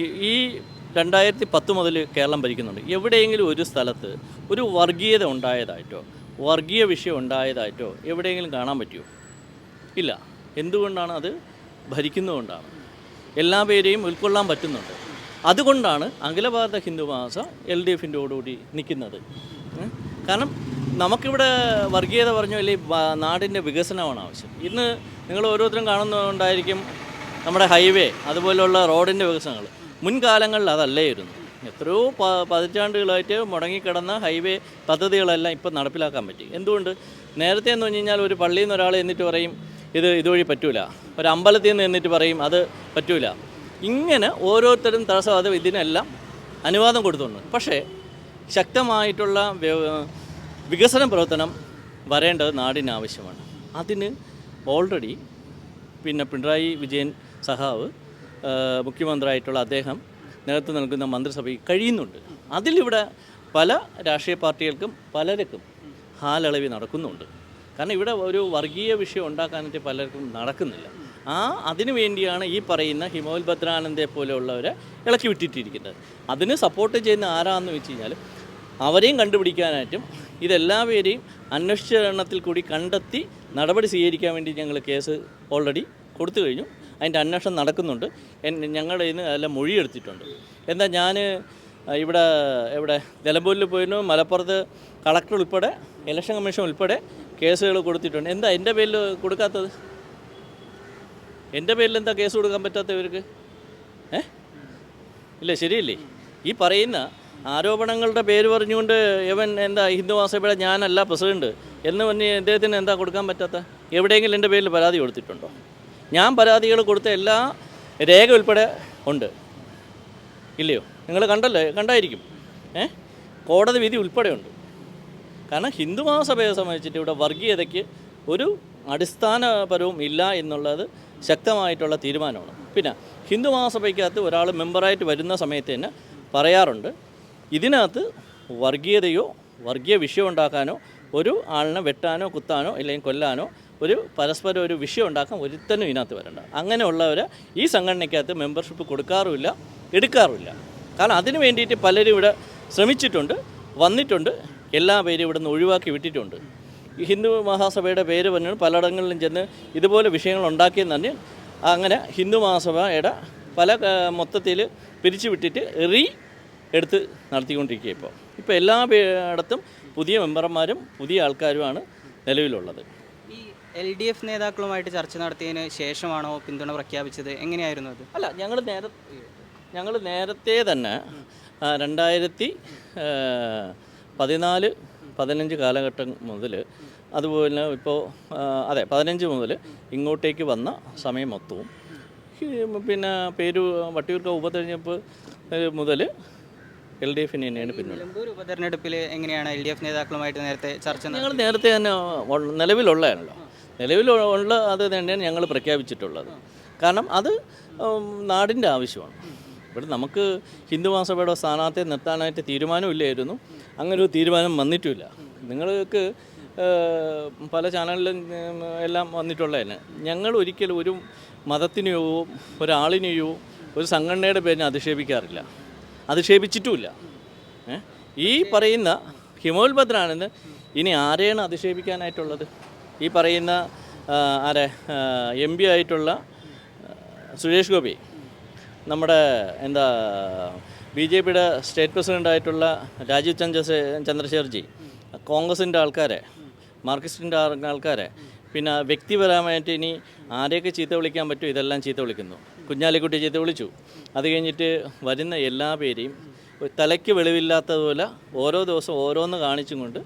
ഈ- രണ്ടായിരത്തി പത്ത് മുതൽ കേരളം ഭരിക്കുന്നുണ്ട്. എവിടെയെങ്കിലും ഒരു സ്ഥലത്ത് ഒരു വർഗീയത ഉണ്ടായതായിട്ടോ വർഗീയ വിഷയം ഉണ്ടായതായിട്ടോ എവിടെയെങ്കിലും കാണാൻ പറ്റുമോ? ഇല്ല. എന്തുകൊണ്ടാണ് അത് ഭരിക്കുന്നതുകൊണ്ടാണ്? എല്ലാ പേരെയും ഉൾക്കൊള്ളാൻ പറ്റുന്നുണ്ട്. അതുകൊണ്ടാണ് അഖില ഭാരത ഹിന്ദു മഹാസ എൽ ഡി എഫിന്റെയോടുകൂടി നിൽക്കുന്നത്. കാരണം നമുക്കിവിടെ വർഗീയത പറഞ്ഞു അല്ലെങ്കിൽ നാടിന്റെ വികസനമാണ് ആവശ്യം. ഇന്ന് നിങ്ങൾ ഓരോരുത്തരും കാണുന്നുണ്ടായിരിക്കും നമ്മുടെ ഹൈവേ അതുപോലെയുള്ള റോഡിന്റെ വികസനങ്ങൾ. മുൻകാലങ്ങളിൽ അതല്ലായിരുന്നു. എത്രയോ പ പതിറ്റാണ്ടുകളായിട്ട് മുടങ്ങിക്കിടന്ന ഹൈവേ പദ്ധതികളെല്ലാം ഇപ്പം നടപ്പിലാക്കാൻ പറ്റി. എന്തുകൊണ്ട്? നേരത്തെ എന്ന് പറഞ്ഞു കഴിഞ്ഞാൽ ഒരു പള്ളിയിൽ നിന്ന് ഒരാൾ എന്നിട്ട് പറയും ഇത് ഇതുവഴി പറ്റൂല. ഒരു അമ്പലത്തിൽ നിന്ന് എന്നിട്ട് പറയും അത് പറ്റൂല. ഇങ്ങനെ ഓരോരുത്തരും തടസ്സവാദം ഇതിനെല്ലാം അനുവാദം കൊടുത്തുണ്ട് പക്ഷേ ശക്തമായിട്ടുള്ള വികസന പ്രവർത്തനം വരേണ്ടത് നാടിന് ആവശ്യമാണ്. അതിന് ഓൾറെഡി പിന്നെ പിണറായി വിജയൻ സഹാവ് മുഖ്യമന്ത്രി മുഖ്യമന്ത്രിയായിട്ടുള്ള അദ്ദേഹം നേതൃത്വം നൽകുന്ന മന്ത്രിസഭയിൽ കഴിയുന്നുണ്ട്. അതിലിവിടെ പല രാഷ്ട്രീയ പാർട്ടികൾക്കും പലർക്കും ഹാലളവി നടക്കുന്നുണ്ട്. കാരണം ഇവിടെ ഒരു വർഗീയ വിഷയം ഉണ്ടാക്കാനായിട്ട് പലർക്കും നടക്കുന്നില്ല. ആ അതിനു വേണ്ടിയാണ് ഈ പറയുന്ന ഹിമോൽ ഭദ്രാനന്ദയെ പോലെയുള്ളവരെ ഇളക്കി വിട്ടിട്ടിരിക്കുന്നത്. അതിന് സപ്പോർട്ട് ചെയ്യുന്ന ആരാന്ന് വെച്ച് കഴിഞ്ഞാൽ അവരെയും കണ്ടുപിടിക്കാനായിട്ടും ഇതെല്ലാവരെയും അന്വേഷണത്തിൽ കൂടി കണ്ടെത്തി നടപടി സ്വീകരിക്കാൻ വേണ്ടി ഞങ്ങൾ കേസ് ഓൾറെഡി കൊടുത്തു കഴിഞ്ഞു. അതിന്റെ അന്വേഷണം നടക്കുന്നുണ്ട്. ഞങ്ങളുടെ ഇന്ന് എല്ലാം മൊഴിയെടുത്തിട്ടുണ്ട് എന്താ ഞാൻ ഇവിടെ ഇവിടെ നിലമ്പൂരിൽ പോയിരുന്നു. മലപ്പുറത്ത് കളക്ടർ ഉൾപ്പെടെ ഇലക്ഷൻ കമ്മീഷൻ ഉൾപ്പെടെ കേസുകൾ കൊടുത്തിട്ടുണ്ട്. എന്താ എന്റെ പേരിൽ കൊടുക്കാത്തത്? എന്റെ പേരിൽ എന്താ കേസ് കൊടുക്കാൻ പറ്റാത്ത ഇവർക്ക്? ഏ? ഇല്ല ശരിയല്ലേ? ഈ പറയുന്ന ആരോപണങ്ങളുടെ പേര് പറഞ്ഞുകൊണ്ട് ഇവൻ എന്താ ഹിന്ദു മഹാസഭയുടെ ഞാനല്ല പ്രസിഡന്റ് എന്ന് പറഞ്ഞ് അദ്ദേഹത്തിന് എന്താ കൊടുക്കാൻ പറ്റാത്ത? എവിടെയെങ്കിലും എന്റെ പേരിൽ പരാതി കൊടുത്തിട്ടുണ്ടോ? ഞാൻ പരാതികൾ കൊടുത്ത എല്ലാ രേഖ ഉൾപ്പെടെ ഉണ്ട്. ഇല്ലയോ? നിങ്ങൾ കണ്ടല്ലേ? കണ്ടായിരിക്കും. ഏ? കോടതി വിധി ഉൾപ്പെടെ ഉണ്ട് കാരണം ഹിന്ദു മഹാസഭയെ സംബന്ധിച്ചിട്ട് ഇവിടെ വർഗീയതയ്ക്ക് ഒരു അടിസ്ഥാനപരവും ഇല്ല എന്നുള്ളത് ശക്തമായിട്ടുള്ള തീരുമാനമാണ്. പിന്നെ ഹിന്ദു മഹാസഭയ്ക്കകത്ത് ഒരാൾ മെമ്പറായിട്ട് വരുന്ന സമയത്ത് തന്നെ പറയാറുണ്ട് ഇതിനകത്ത് വർഗീയതയോ വർഗീയ വിഷയം ഉണ്ടാക്കാനോ ഒരു ആളിനെ വെട്ടാനോ കുത്താനോ അല്ലെങ്കിൽ കൊല്ലാനോ ഒരു പരസ്പരം ഒരു വിഷയം ഉണ്ടാക്കാൻ ഒരുത്തനും ഇതിനകത്ത് വരണ്ട. അങ്ങനെയുള്ളവർ ഈ സംഘടനയ്ക്കകത്ത് മെമ്പർഷിപ്പ് കൊടുക്കാറുമില്ല എടുക്കാറുമില്ല. കാരണം അതിന് വേണ്ടിയിട്ട് പലരും ഇവിടെ ശ്രമിച്ചിട്ടുണ്ട് വന്നിട്ടുണ്ട്. എല്ലാ പേരും ഇവിടെ നിന്ന് ഒഴിവാക്കി വിട്ടിട്ടുണ്ട്. ഈ ഹിന്ദു മഹാസഭയുടെ പേര് പറഞ്ഞു പലയിടങ്ങളിലും ചെന്ന് ഇതുപോലെ വിഷയങ്ങൾ ഉണ്ടാക്കിയെന്ന് പറഞ്ഞ് അങ്ങനെ ഹിന്ദു മഹാസഭയുടെ പല മൊത്തത്തിൽ പിരിച്ചു വിട്ടിട്ട് റീ എടുത്ത് നടത്തിക്കൊണ്ടിരിക്കുക ഇപ്പോൾ. ഇപ്പോൾ എല്ലാ ഇടത്തും പുതിയ മെമ്പർമാരും പുതിയ ആൾക്കാരുമാണ് നിലവിലുള്ളത്. ഈ എൽ ഡി എഫ് നേതാക്കളുമായിട്ട് ചർച്ച നടത്തിയതിന് ശേഷമാണോ പിന്തുണ പ്രഖ്യാപിച്ചത്? എങ്ങനെയായിരുന്നു അത്? അല്ല ഞങ്ങൾ നേരത്തെ ഞങ്ങൾ നേരത്തെ തന്നെ രണ്ടായിരത്തി പതിനാല് പതിനഞ്ച് കാലഘട്ടം മുതൽ അതുപോലെ ഇപ്പോൾ അതെ പതിനഞ്ച് മുതൽ ഇങ്ങോട്ടേക്ക് വന്ന സമയം മൊത്തവും. പിന്നെ പേരു വട്ടിയൂർക്ക ഉപതെരഞ്ഞെടുപ്പ് മുതൽ എൽ ഡി എഫിന് തന്നെയാണ് പിന്നെ ഉപതെരഞ്ഞെടുപ്പിൽ എങ്ങനെയാണ് എൽ ഡി എഫ് നേതാക്കളുമായിട്ട് നേരത്തെ ചർച്ച ഞങ്ങൾ നേരത്തെ തന്നെ നിലവിലുള്ളതാണല്ലോ. നിലവിലുള്ള അത് തന്നെയാണ് ഞങ്ങൾ പ്രഖ്യാപിച്ചിട്ടുള്ളത്. കാരണം അത് നാടിന്റെ ആവശ്യമാണ്. ഇവിടെ നമുക്ക് ഹിന്ദു മഹാസഭയുടെ സ്ഥാനാർത്ഥിയെ നിർത്താനായിട്ട് തീരുമാനമില്ലായിരുന്നു. അങ്ങനെ ഒരു തീരുമാനം വന്നിട്ടുമില്ല നിങ്ങൾക്ക് പല ചാനലിലും എല്ലാം വന്നിട്ടുള്ളതന്നെ. ഞങ്ങൾ ഒരിക്കലും ഒരു മതത്തിനെയോ ഒരാളിനെയോ ഒരു സംഘടനയുടെ പേരിനെ അധിക്ഷേപിക്കാറില്ല. അധിക്ഷേപിച്ചിട്ടുമില്ല. ഈ പറയുന്ന ഹിമോത്ഭദ്രാണെന്ന് ഇനി ആരെയാണ് അധിക്ഷേപിക്കാനായിട്ടുള്ളത്? ഈ പറയുന്ന ആരെ എം പി ആയിട്ടുള്ള സുരേഷ് ഗോപി. നമ്മുടെ എന്താ ബി ജെ പിയുടെ സ്റ്റേറ്റ് പ്രസിഡന്റായിട്ടുള്ള രാജീവ് ചന്ദ്ര ചന്ദ്രശേഖർജി കോൺഗ്രസിന്റെ ആൾക്കാരെ മാർക്സിസ്റ്റിന്റെ ആൾക്കാരെ പിന്നെ വ്യക്തിപരമായിട്ട് ഇനി ആരെയൊക്കെ ചീത്ത വിളിക്കാൻ പറ്റുമോ ഇതെല്ലാം ചീത്ത വിളിക്കുന്നു. കുഞ്ഞാലിക്കുട്ടി ചീത്ത വിളിച്ചു. അത് കഴിഞ്ഞിട്ട് വരുന്ന എല്ലാ പേരെയും തലയ്ക്ക് വെളിവില്ലാത്തതുപോലെ ഓരോ ദിവസം ഓരോന്ന് കാണിച്ചും കൊണ്ട്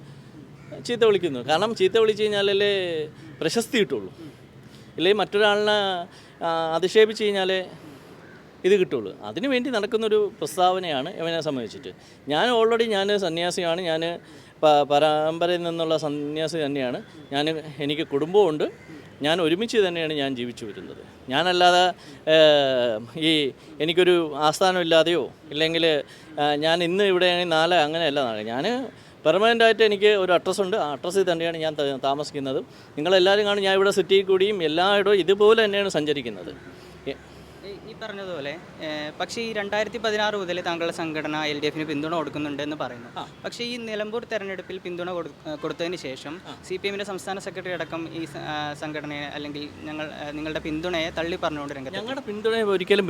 ചീത്ത വിളിക്കുന്നു. കാരണം ചീത്ത വിളിച്ചു കഴിഞ്ഞാലല്ലേ പ്രശസ്തി കിട്ടുള്ളൂ. ഇല്ലെങ്കിൽ മറ്റൊരാളിനെ അധിക്ഷേപിച്ച് കഴിഞ്ഞാലേ ഇത് കിട്ടുള്ളൂ. അതിനു വേണ്ടി നടക്കുന്നൊരു പ്രസ്താവനയാണ് ഇവനെ സംബന്ധിച്ചിട്ട്. ഞാൻ ഓൾറെഡി ഞാൻ സന്യാസിയാണ്. ഞാൻ പരമ്പരയിൽ നിന്നുള്ള സന്യാസി തന്നെയാണ്. ഞാൻ എനിക്ക് കുടുംബമുണ്ട് ഞാൻ ഒരുമിച്ച് തന്നെയാണ് ഞാൻ ജീവിച്ചു വരുന്നത്. ഞാനല്ലാതെ ഈ എനിക്കൊരു ആസ്ഥാനമില്ലാതെയോ ഇല്ലെങ്കിൽ ഞാൻ ഇന്ന് ഇവിടെ നാളെ അങ്ങനെയല്ല ഞാൻ പെർമനന്റ് ആയിട്ട് എനിക്ക് ഒരു അഡ്രസ്സ് ഉണ്ട്. ആ അഡ്രസ്സിൽ തന്നെയാണ് ഞാൻ താമസിക്കുന്നത്. നിങ്ങളെല്ലാവരും കാണും ഞാൻ ഇവിടെ സിറ്റിയിൽ കൂടിയും എല്ലായിടവും ഇതുപോലെ തന്നെയാണ് സഞ്ചരിക്കുന്നത്. ഈ- പറഞ്ഞതുപോലെ പക്ഷേ ഈ രണ്ടായിരത്തി പതിനാറ് മുതൽ താങ്കളുടെ സംഘടന എൽ ഡി എഫിന് പിന്തുണ കൊടുക്കുന്നുണ്ട് എന്ന് പറയുന്നു പക്ഷേ ഈ നിലമ്പൂർ തെരഞ്ഞെടുപ്പിൽ പിന്തുണ കൊടുത്തതിന് ശേഷം സി പി എമ്മിന്റെ സംസ്ഥാന സെക്രട്ടറി അടക്കം ഈ സംഘടനയെ അല്ലെങ്കിൽ ഞങ്ങൾ നിങ്ങളുടെ പിന്തുണയെ തള്ളി പറഞ്ഞുകൊണ്ട് രംഗത്ത് ഞങ്ങളുടെ പിന്തുണ ഒരിക്കലും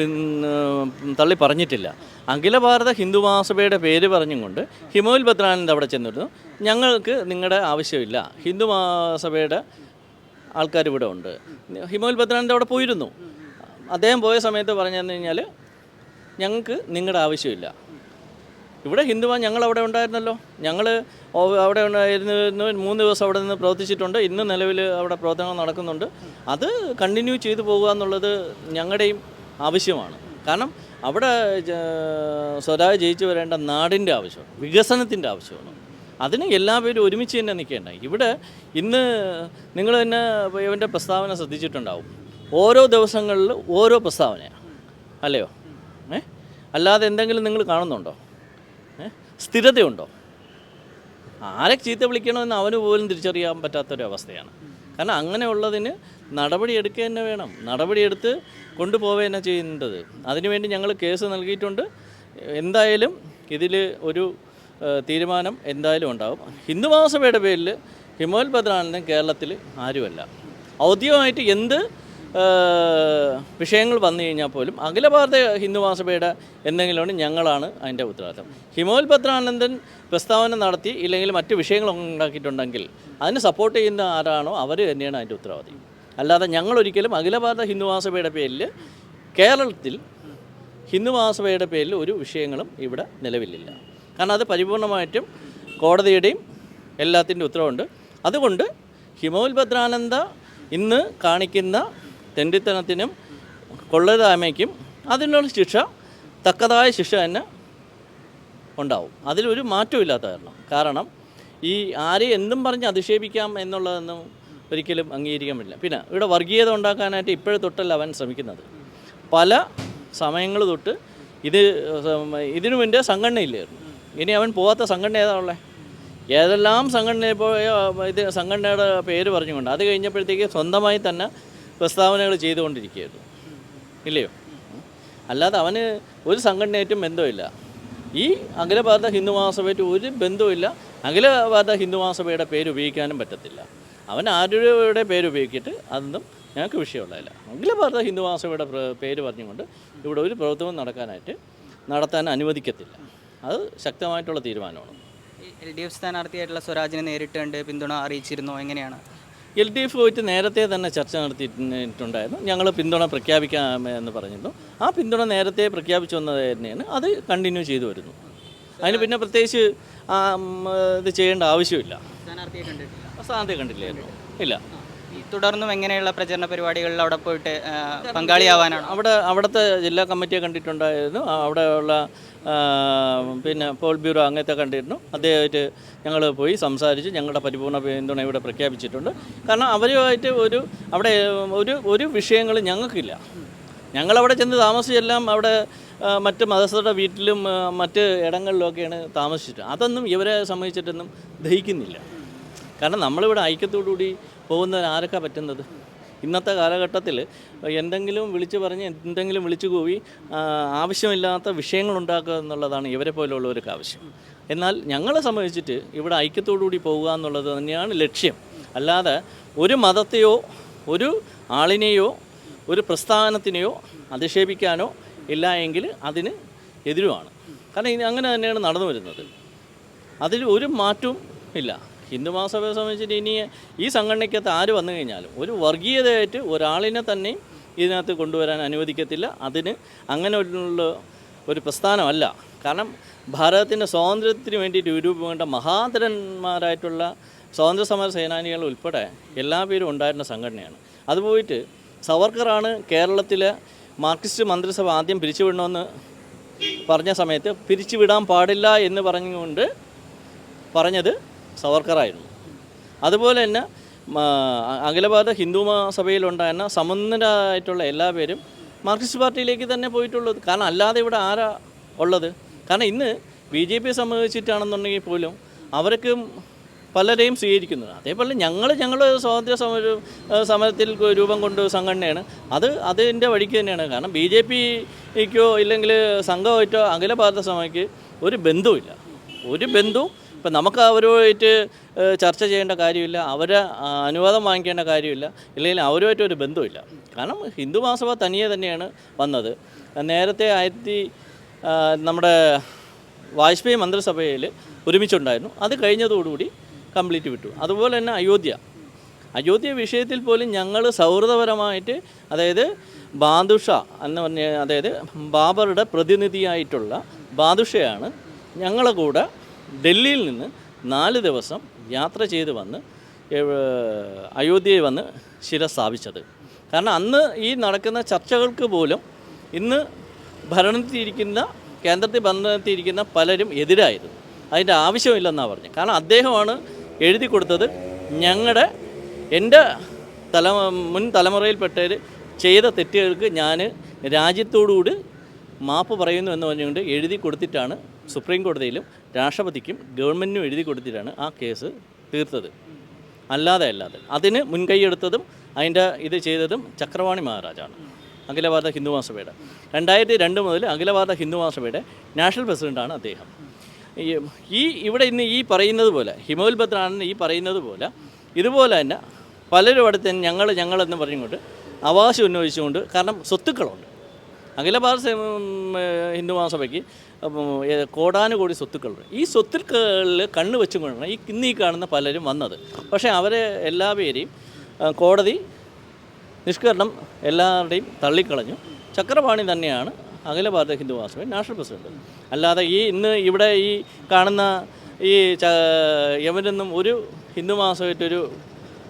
തള്ളി പറഞ്ഞിട്ടില്ല. അഖില ഭാരത ഹിന്ദു മഹാസഭയുടെ പേര് പറഞ്ഞുകൊണ്ട് ഹിമോൽ ഭദ്രാനന്ദ് അവിടെ ചെന്നിരുന്നു. ഞങ്ങൾക്ക് നിങ്ങളുടെ ആവശ്യമില്ല. ഹിന്ദു മഹാസഭയുടെ ആൾക്കാർ ഇവിടെ ഉണ്ട്. ഹിമോൽ ഭദ്രാനന്ദ് അവിടെ പോയിരുന്നു. അദ്ദേഹം പോയ സമയത്ത് പറഞ്ഞതെന്ന് കഴിഞ്ഞാൽ ഞങ്ങൾക്ക് നിങ്ങളുടെ ആവശ്യമില്ല. ഇവിടെ ഹിന്ദുവാ ഞങ്ങൾ അവിടെ ഉണ്ടായിരുന്നല്ലോ ഞങ്ങൾ അവിടെ ഉണ്ടായിരുന്നു മൂന്ന് ദിവസം അവിടെ നിന്ന് പ്രവർത്തിച്ചിട്ടുണ്ട്. ഇന്ന് നിലവിൽ അവിടെ പ്രവർത്തനങ്ങൾ നടക്കുന്നുണ്ട്. അത് കണ്ടിന്യൂ ചെയ്തു പോകുക എന്നുള്ളത് ഞങ്ങളുടെയും ആവശ്യമാണ്. കാരണം അവിടെ സ്വരാജ് ജയിച്ചു വരേണ്ട നാടിന്റെ ആവശ്യമാണ് വികസനത്തിന്റെ ആവശ്യമാണ്. അതിന് എല്ലാവരും ഒരുമിച്ച് തന്നെ നിൽക്കേണ്ട. ഇവിടെ ഇന്ന് നിങ്ങൾ തന്നെ ഇവന്റെ പ്രസ്താവന ശ്രദ്ധിച്ചിട്ടുണ്ടാവും. ഓരോ ദിവസങ്ങളിൽ ഓരോ പ്രസ്താവനയാണ്. അല്ലയോ? ഏ? അല്ലാതെ എന്തെങ്കിലും നിങ്ങൾ കാണുന്നുണ്ടോ? ഏ? സ്ഥിരതയുണ്ടോ? ആരെ ചീത്ത വിളിക്കണമെന്ന് അവന് പോലും തിരിച്ചറിയാൻ പറ്റാത്തൊരവസ്ഥയാണ്. കാരണം അങ്ങനെയുള്ളതിന് നടപടി എടുക്കുക തന്നെ വേണം. നടപടിയെടുത്ത് കൊണ്ടുപോവുക തന്നെ ചെയ്യേണ്ടത്. അതിനുവേണ്ടി ഞങ്ങൾ കേസ് നൽകിയിട്ടുണ്ട്. എന്തായാലും ഇതിൽ ഒരു തീരുമാനം എന്തായാലും ഉണ്ടാകും ഹിന്ദു മഹാസഭയുടെ പേരിൽ ഹിമോൽ ഭദ്രാനന്ദൻ കേരളത്തിൽ ആരുമല്ല. ഔദ്യോഗികമായിട്ട് എന്ത് വിഷയങ്ങൾ വന്നു കഴിഞ്ഞാൽ പോലും അഖില ഭാരത ഹിന്ദു മഹാസഭയുടെ എന്തെങ്കിലും ഞങ്ങളാണ് അതിന്റെ ഉത്തരവാദിത്തം. ഹിമോൽ ഭദ്രാനന്ദൻ പ്രസ്താവന നടത്തി ഇല്ലെങ്കിൽ മറ്റു വിഷയങ്ങൾ ഉണ്ടാക്കിയിട്ടുണ്ടെങ്കിൽ അതിന് സപ്പോർട്ട് ചെയ്യുന്ന ആരാണോ അവർ തന്നെയാണ് അതിന്റെ ഉത്തരവാദി. അല്ലാതെ ഞങ്ങളൊരിക്കലും അഖില ഭാരത ഹിന്ദു മഹാസഭയുടെ പേരിൽ കേരളത്തിൽ ഹിന്ദു മഹാസഭയുടെ പേരിൽ ഒരു വിഷയങ്ങളും ഇവിടെ നിലവിലില്ല. കാരണം അത് പരിപൂർണമായിട്ടും കോടതിയുടെയും എല്ലാത്തിന്റെ ഉത്തരവുണ്ട്. അതുകൊണ്ട് ഹിമോൽ ഭദ്രാനന്ദ ഇന്ന് കാണിക്കുന്ന തെണ്ടിത്തനത്തിനും കൊള്ളരുതായ്മയ്ക്കും അതിനുള്ള ശിക്ഷ തക്കതായ ശിക്ഷ തന്നെ ഉണ്ടാവും. അതിലൊരു മാറ്റമില്ലാത്ത കാരണം. കാരണം ഈ ആരെ എന്തും പറഞ്ഞ് അധിക്ഷേപിക്കാം എന്നുള്ളതൊന്നും ഒരിക്കലും അംഗീകരിക്കാൻ പറ്റില്ല പിന്നെ ഇവിടെ വർഗീയത ഉണ്ടാക്കാനായിട്ട് ഇപ്പോഴും തൊട്ടല്ല അവൻ ശ്രമിക്കുന്നത്. പല സമയങ്ങൾ തൊട്ട് ഇത് ഇതിനു മുൻപ് സംഘടനയില്ലായിരുന്നു. ഇനി അവൻ പോകാത്ത സംഘടന ഏതാ ഉള്ളത് ഏതെല്ലാം സംഘടന പോയ ഇത് സംഘടനയുടെ പേര് പറഞ്ഞുകൊണ്ട്. അത് കഴിഞ്ഞപ്പോഴത്തേക്ക് സ്വന്തമായി തന്നെ പ്രസ്താവനകൾ ചെയ്തുകൊണ്ടിരിക്കുകയായിരുന്നു. ഇല്ലയോ? അല്ലാതെ അവന് ഒരു സംഘടനയായിട്ടും ബന്ധമില്ല ഈ അഖില ഭാരത ഹിന്ദു മഹാസഭയായിട്ട് ഒരു ബന്ധവുമില്ല. അഖില ഭാരത ഹിന്ദു മഹാസഭയുടെ പേര് ഉപയോഗിക്കാനും പറ്റത്തില്ല. അവൻ ആരുടെ പേര് ഉപയോഗിച്ചിട്ട് അതൊന്നും ഞങ്ങൾക്ക് വിഷയമുള്ളതല്ല. അഖില ഭാരത ഹിന്ദു മഹാസഭയുടെ പേര് പറഞ്ഞുകൊണ്ട് ഇവിടെ ഒരു പ്രവർത്തനം നടക്കാനായിട്ട് നടത്താൻ അനുവദിക്കത്തില്ല. അത് ശക്തമായിട്ടുള്ള തീരുമാനമാണ്. എൽ ഡി എഫ് സ്ഥാനാർത്ഥിയായിട്ടുള്ള സ്വരാജിനെ നേരിട്ട് കണ്ട് പിന്തുണ അറിയിച്ചിരുന്നോ? എങ്ങനെയാണ്? എൽ ഡി എഫ് പോയിട്ട് നേരത്തെ തന്നെ ചർച്ച നടത്തിയിട്ടുണ്ടായിരുന്നു. ഞങ്ങൾ പിന്തുണ പ്രഖ്യാപിക്കാമെന്ന് പറഞ്ഞിരുന്നു. ആ പിന്തുണ നേരത്തെ പ്രഖ്യാപിച്ചു വന്നത് തന്നെയാണ് അത് കണ്ടിന്യൂ ചെയ്തു വരുന്നു. അതിന് പിന്നെ പ്രത്യേകിച്ച് ഇത് ചെയ്യേണ്ട ആവശ്യമില്ല. സ്ഥാനാർത്ഥിയെ കണ്ടില്ലായിരുന്നു ഇല്ല. തുടർന്നും എങ്ങനെയുള്ള പ്രചരണ പരിപാടികളിൽ അവിടെ പോയിട്ട് പങ്കാളിയാവാനാണ്? അവിടെ അവിടുത്തെ ജില്ലാ കമ്മിറ്റിയെ കണ്ടിട്ടുണ്ടായിരുന്നു. അവിടെയുള്ള പിന്നെ പോൾ ബ്യൂറോ അങ്ങനത്തെ കണ്ടിരുന്നു. അദ്ദേഹമായിട്ട് ഞങ്ങൾ പോയി സംസാരിച്ച് ഞങ്ങളുടെ പരിപൂർണ പിന്തുണ ഇവിടെ പ്രഖ്യാപിച്ചിട്ടുണ്ട്. കാരണം അവരുമായിട്ട് ഒരു അവിടെ ഒരു ഒരു വിഷയങ്ങളും ഞങ്ങൾക്കില്ല. ഞങ്ങളവിടെ ചെന്ന് താമസിച്ചെല്ലാം അവിടെ മറ്റ് മതസ്ഥരുടെ വീട്ടിലും മറ്റ് ഇടങ്ങളിലൊക്കെയാണ് താമസിച്ചിട്ട് അതൊന്നും ഇവരെ സംബന്ധിച്ചിട്ടൊന്നും ദഹിക്കുന്നില്ല. കാരണം നമ്മളിവിടെ ഐക്യത്തോടുകൂടി പോകുന്നതിന് ആരൊക്കെ പറ്റുന്നത്? ഇന്നത്തെ കാലഘട്ടത്തിൽ എന്തെങ്കിലും വിളിച്ചു പറഞ്ഞ് എന്തെങ്കിലും വിളിച്ചു കൂവി ആവശ്യമില്ലാത്ത വിഷയങ്ങൾ ഉണ്ടാക്കുക എന്നുള്ളതാണ് ഇവരെ പോലുള്ളവർക്ക് ആവശ്യം. എന്നാൽ ഞങ്ങളെ സംബന്ധിച്ചിട്ട് ഇവിടെ ഐക്യത്തോടുകൂടി പോകുക എന്നുള്ളത് തന്നെയാണ് ലക്ഷ്യം. അല്ലാതെ ഒരു മതത്തെയോ ഒരു ആളിനെയോ ഒരു പ്രസ്ഥാനത്തിനെയോ അധിക്ഷേപിക്കാനോ ഇല്ല എങ്കിൽ അതിന് എതിരുമാണ്. കാരണം ഇനി അങ്ങനെ തന്നെയാണ് നടന്നു വരുന്നത്. അതിൽ ഒരു മാറ്റവും ഇല്ല. ഹിന്ദു മഹാസഭയെ സംബന്ധിച്ചിട്ട് ഇനി ഈ സംഘടനയ്ക്കകത്ത് ആര് വന്നു കഴിഞ്ഞാലും ഒരു വർഗീയതയായിട്ട് ഒരാളിനെ തന്നെ ഇതിനകത്ത് കൊണ്ടുവരാൻ അനുവദിക്കത്തില്ല. അതിന് അങ്ങനെ ഉള്ള ഒരു പ്രസ്ഥാനമല്ല. കാരണം ഭാരതത്തിന്റെ സ്വാതന്ത്ര്യത്തിന് വേണ്ടിയിട്ട് രൂപം വേണ്ട മഹാതരന്മാരായിട്ടുള്ള സ്വാതന്ത്ര്യ സമര സേനാനികൾ ഉൾപ്പെടെ എല്ലാ പേരും ഉണ്ടായിരുന്ന സംഘടനയാണ്. അതുപോയിട്ട് സവർക്കറാണ് കേരളത്തിലെ മാർക്സിസ്റ്റ് മന്ത്രിസഭ ആദ്യം പിരിച്ചുവിടണമെന്ന് പറഞ്ഞ സമയത്ത് പിരിച്ചുവിടാൻ പാടില്ല എന്ന് പറഞ്ഞുകൊണ്ട് പറഞ്ഞത് സവർക്കറായിരുന്നു. അതുപോലെ തന്നെ അഖിലഭാരത ഹിന്ദു മഹാസഭയിലുണ്ടായിരുന്ന സമന്വരായിട്ടുള്ള എല്ലാ പേരും മാർക്സിസ്റ്റ് പാർട്ടിയിലേക്ക് തന്നെ പോയിട്ടുള്ളത്. കാരണം അല്ലാതെ ഇവിടെ ആരാ ഉള്ളത്? കാരണം ഇന്ന് ബി ജെ പിയെ സംബന്ധിച്ചിട്ടാണെന്നുണ്ടെങ്കിൽ പോലും അവർക്ക് പലരെയും സ്വീകരിക്കുന്നത് അതേപോലെ ഞങ്ങൾ ഞങ്ങൾ സ്വാതന്ത്ര്യ സമര സമരത്തിൽ രൂപം കൊണ്ട് സംഘടനയാണ്. അത് അതിന്റെ വഴിക്ക് തന്നെയാണ്. കാരണം ബി ജെ പിക്കോ ഇല്ലെങ്കിൽ സംഘമായിട്ടോ അഖില ഭാരത സഭയ്ക്ക് ഒരു ബന്ധവുമില്ല. ഒരു ബന്ധവും ഇപ്പം നമുക്ക് അവരുമായിട്ട് ചർച്ച ചെയ്യേണ്ട കാര്യമില്ല അവരെ അനുവാദം വാങ്ങിക്കേണ്ട കാര്യമില്ല ഇല്ലെങ്കിൽ അവരുമായിട്ട് ഒരു ബന്ധമില്ല കാരണം ഹിന്ദു മഹാസഭ തനിയെ തന്നെയാണ് വന്നത്. നേരത്തെ ആയിരത്തി നമ്മുടെ വാജ്പേയി മന്ത്രിസഭയിൽ ഒരുമിച്ചുണ്ടായിരുന്നു. അത് കഴിഞ്ഞതോടുകൂടി കംപ്ലീറ്റ് വിട്ടു. അതുപോലെ തന്നെ അയോധ്യ. അയോധ്യ വിഷയത്തിൽ പോലും ഞങ്ങൾ സൗഹൃദപരമായിട്ട് അതായത് ബാദുഷ എന്ന് പറഞ്ഞ അതായത് ബാബറുടെ പ്രതിനിധിയായിട്ടുള്ള ബാദുഷയാണ് ഞങ്ങളെ കൂടെ ഡൽഹിയിൽ നിന്ന് നാല് ദിവസം യാത്ര ചെയ്ത് വന്ന് അയോധ്യയിൽ വന്ന് ശിര സ്ഥാപിച്ചത്. കാരണം അന്ന് ഈ നടക്കുന്ന ചർച്ചകൾക്ക് പോലും ഇന്ന് ഭരണത്തിരിക്കുന്ന കേന്ദ്രത്തിൽ ഭരണത്തിലിരിക്കുന്ന പലരും എതിരായിരുന്നു. അതിന്റെ ആവശ്യമില്ലെന്നാണ് പറഞ്ഞത്. കാരണം അദ്ദേഹമാണ് എഴുതി കൊടുത്തത് ഞങ്ങളുടെ എന്റെ തല മുൻ തലമുറയിൽപ്പെട്ടവർ ചെയ്ത തെറ്റുകൾക്ക് ഞാൻ രാജ്യത്തോടുകൂടി മാപ്പ് പറയുന്നു എന്ന് പറഞ്ഞുകൊണ്ട് എഴുതി കൊടുത്തിട്ടാണ് സുപ്രീം കോടതിയിലും രാഷ്ട്രപതിക്കും ഗവൺമെന്റിനും എഴുതി കൊടുത്തിട്ടാണ് ആ കേസ് തീർത്തത്. അല്ലാതെ അല്ലാതെ. അതിന് മുൻകൈയെടുത്തതും അതിന്റെ ഇത് ചെയ്തതും ചക്രവാണി മഹാരാജാണ്. അഖില ഭാരത ഹിന്ദു മഹാസഭയുടെ രണ്ടായിരത്തി രണ്ട് മുതൽ അഖില ഭാരത ഹിന്ദു മഹാസഭയുടെ നാഷണൽ പ്രസിഡന്റാണ് അദ്ദേഹം. ഈ- ഈ ഇവിടെ ഇന്ന് ഈ പറയുന്നത് പോലെ ഹിമോൽ ഭദ്രാണെന്ന് ഈ പറയുന്നത് പോലെ ഇതുപോലെ തന്നെ പലരും തന്നെ ഞങ്ങൾ ഞങ്ങളെന്ന് പറഞ്ഞുകൊണ്ട് അവകാശം ഉന്നയിച്ചുകൊണ്ട് കാരണം സ്വത്തുക്കളുണ്ട്. അഖില ഭാരത സേ- ഹിന്ദു മഹാസഭയ്ക്ക് ഉം, ഏഹ് കോടാനുകോടി സ്വത്തുക്കളുണ്ട്. ഈ സ്വത്തുക്കളിൽ കണ്ണ് വെച്ചുകൊണ്ടാണ് ഈ ഇന്ന് ഈ കാണുന്ന പലരും വന്നത്. പക്ഷേ അവരെ എല്ലാ പേരെയും കോടതി നിഷ്കരണം എല്ലാവരുടെയും തള്ളിക്കളഞ്ഞു. ചക്രപാണി തന്നെയാണ് അഖില ഭാരത ഹിന്ദു മഹാസഭ നാഷണൽ പ്രസിഡന്റ്. അല്ലാതെ ഈ ഇന്ന് ഇവിടെ ഈ കാണുന്ന ഈ ച യവനൊന്നും ഒരു ഹിന്ദു മഹാസഭയായിട്ടൊരു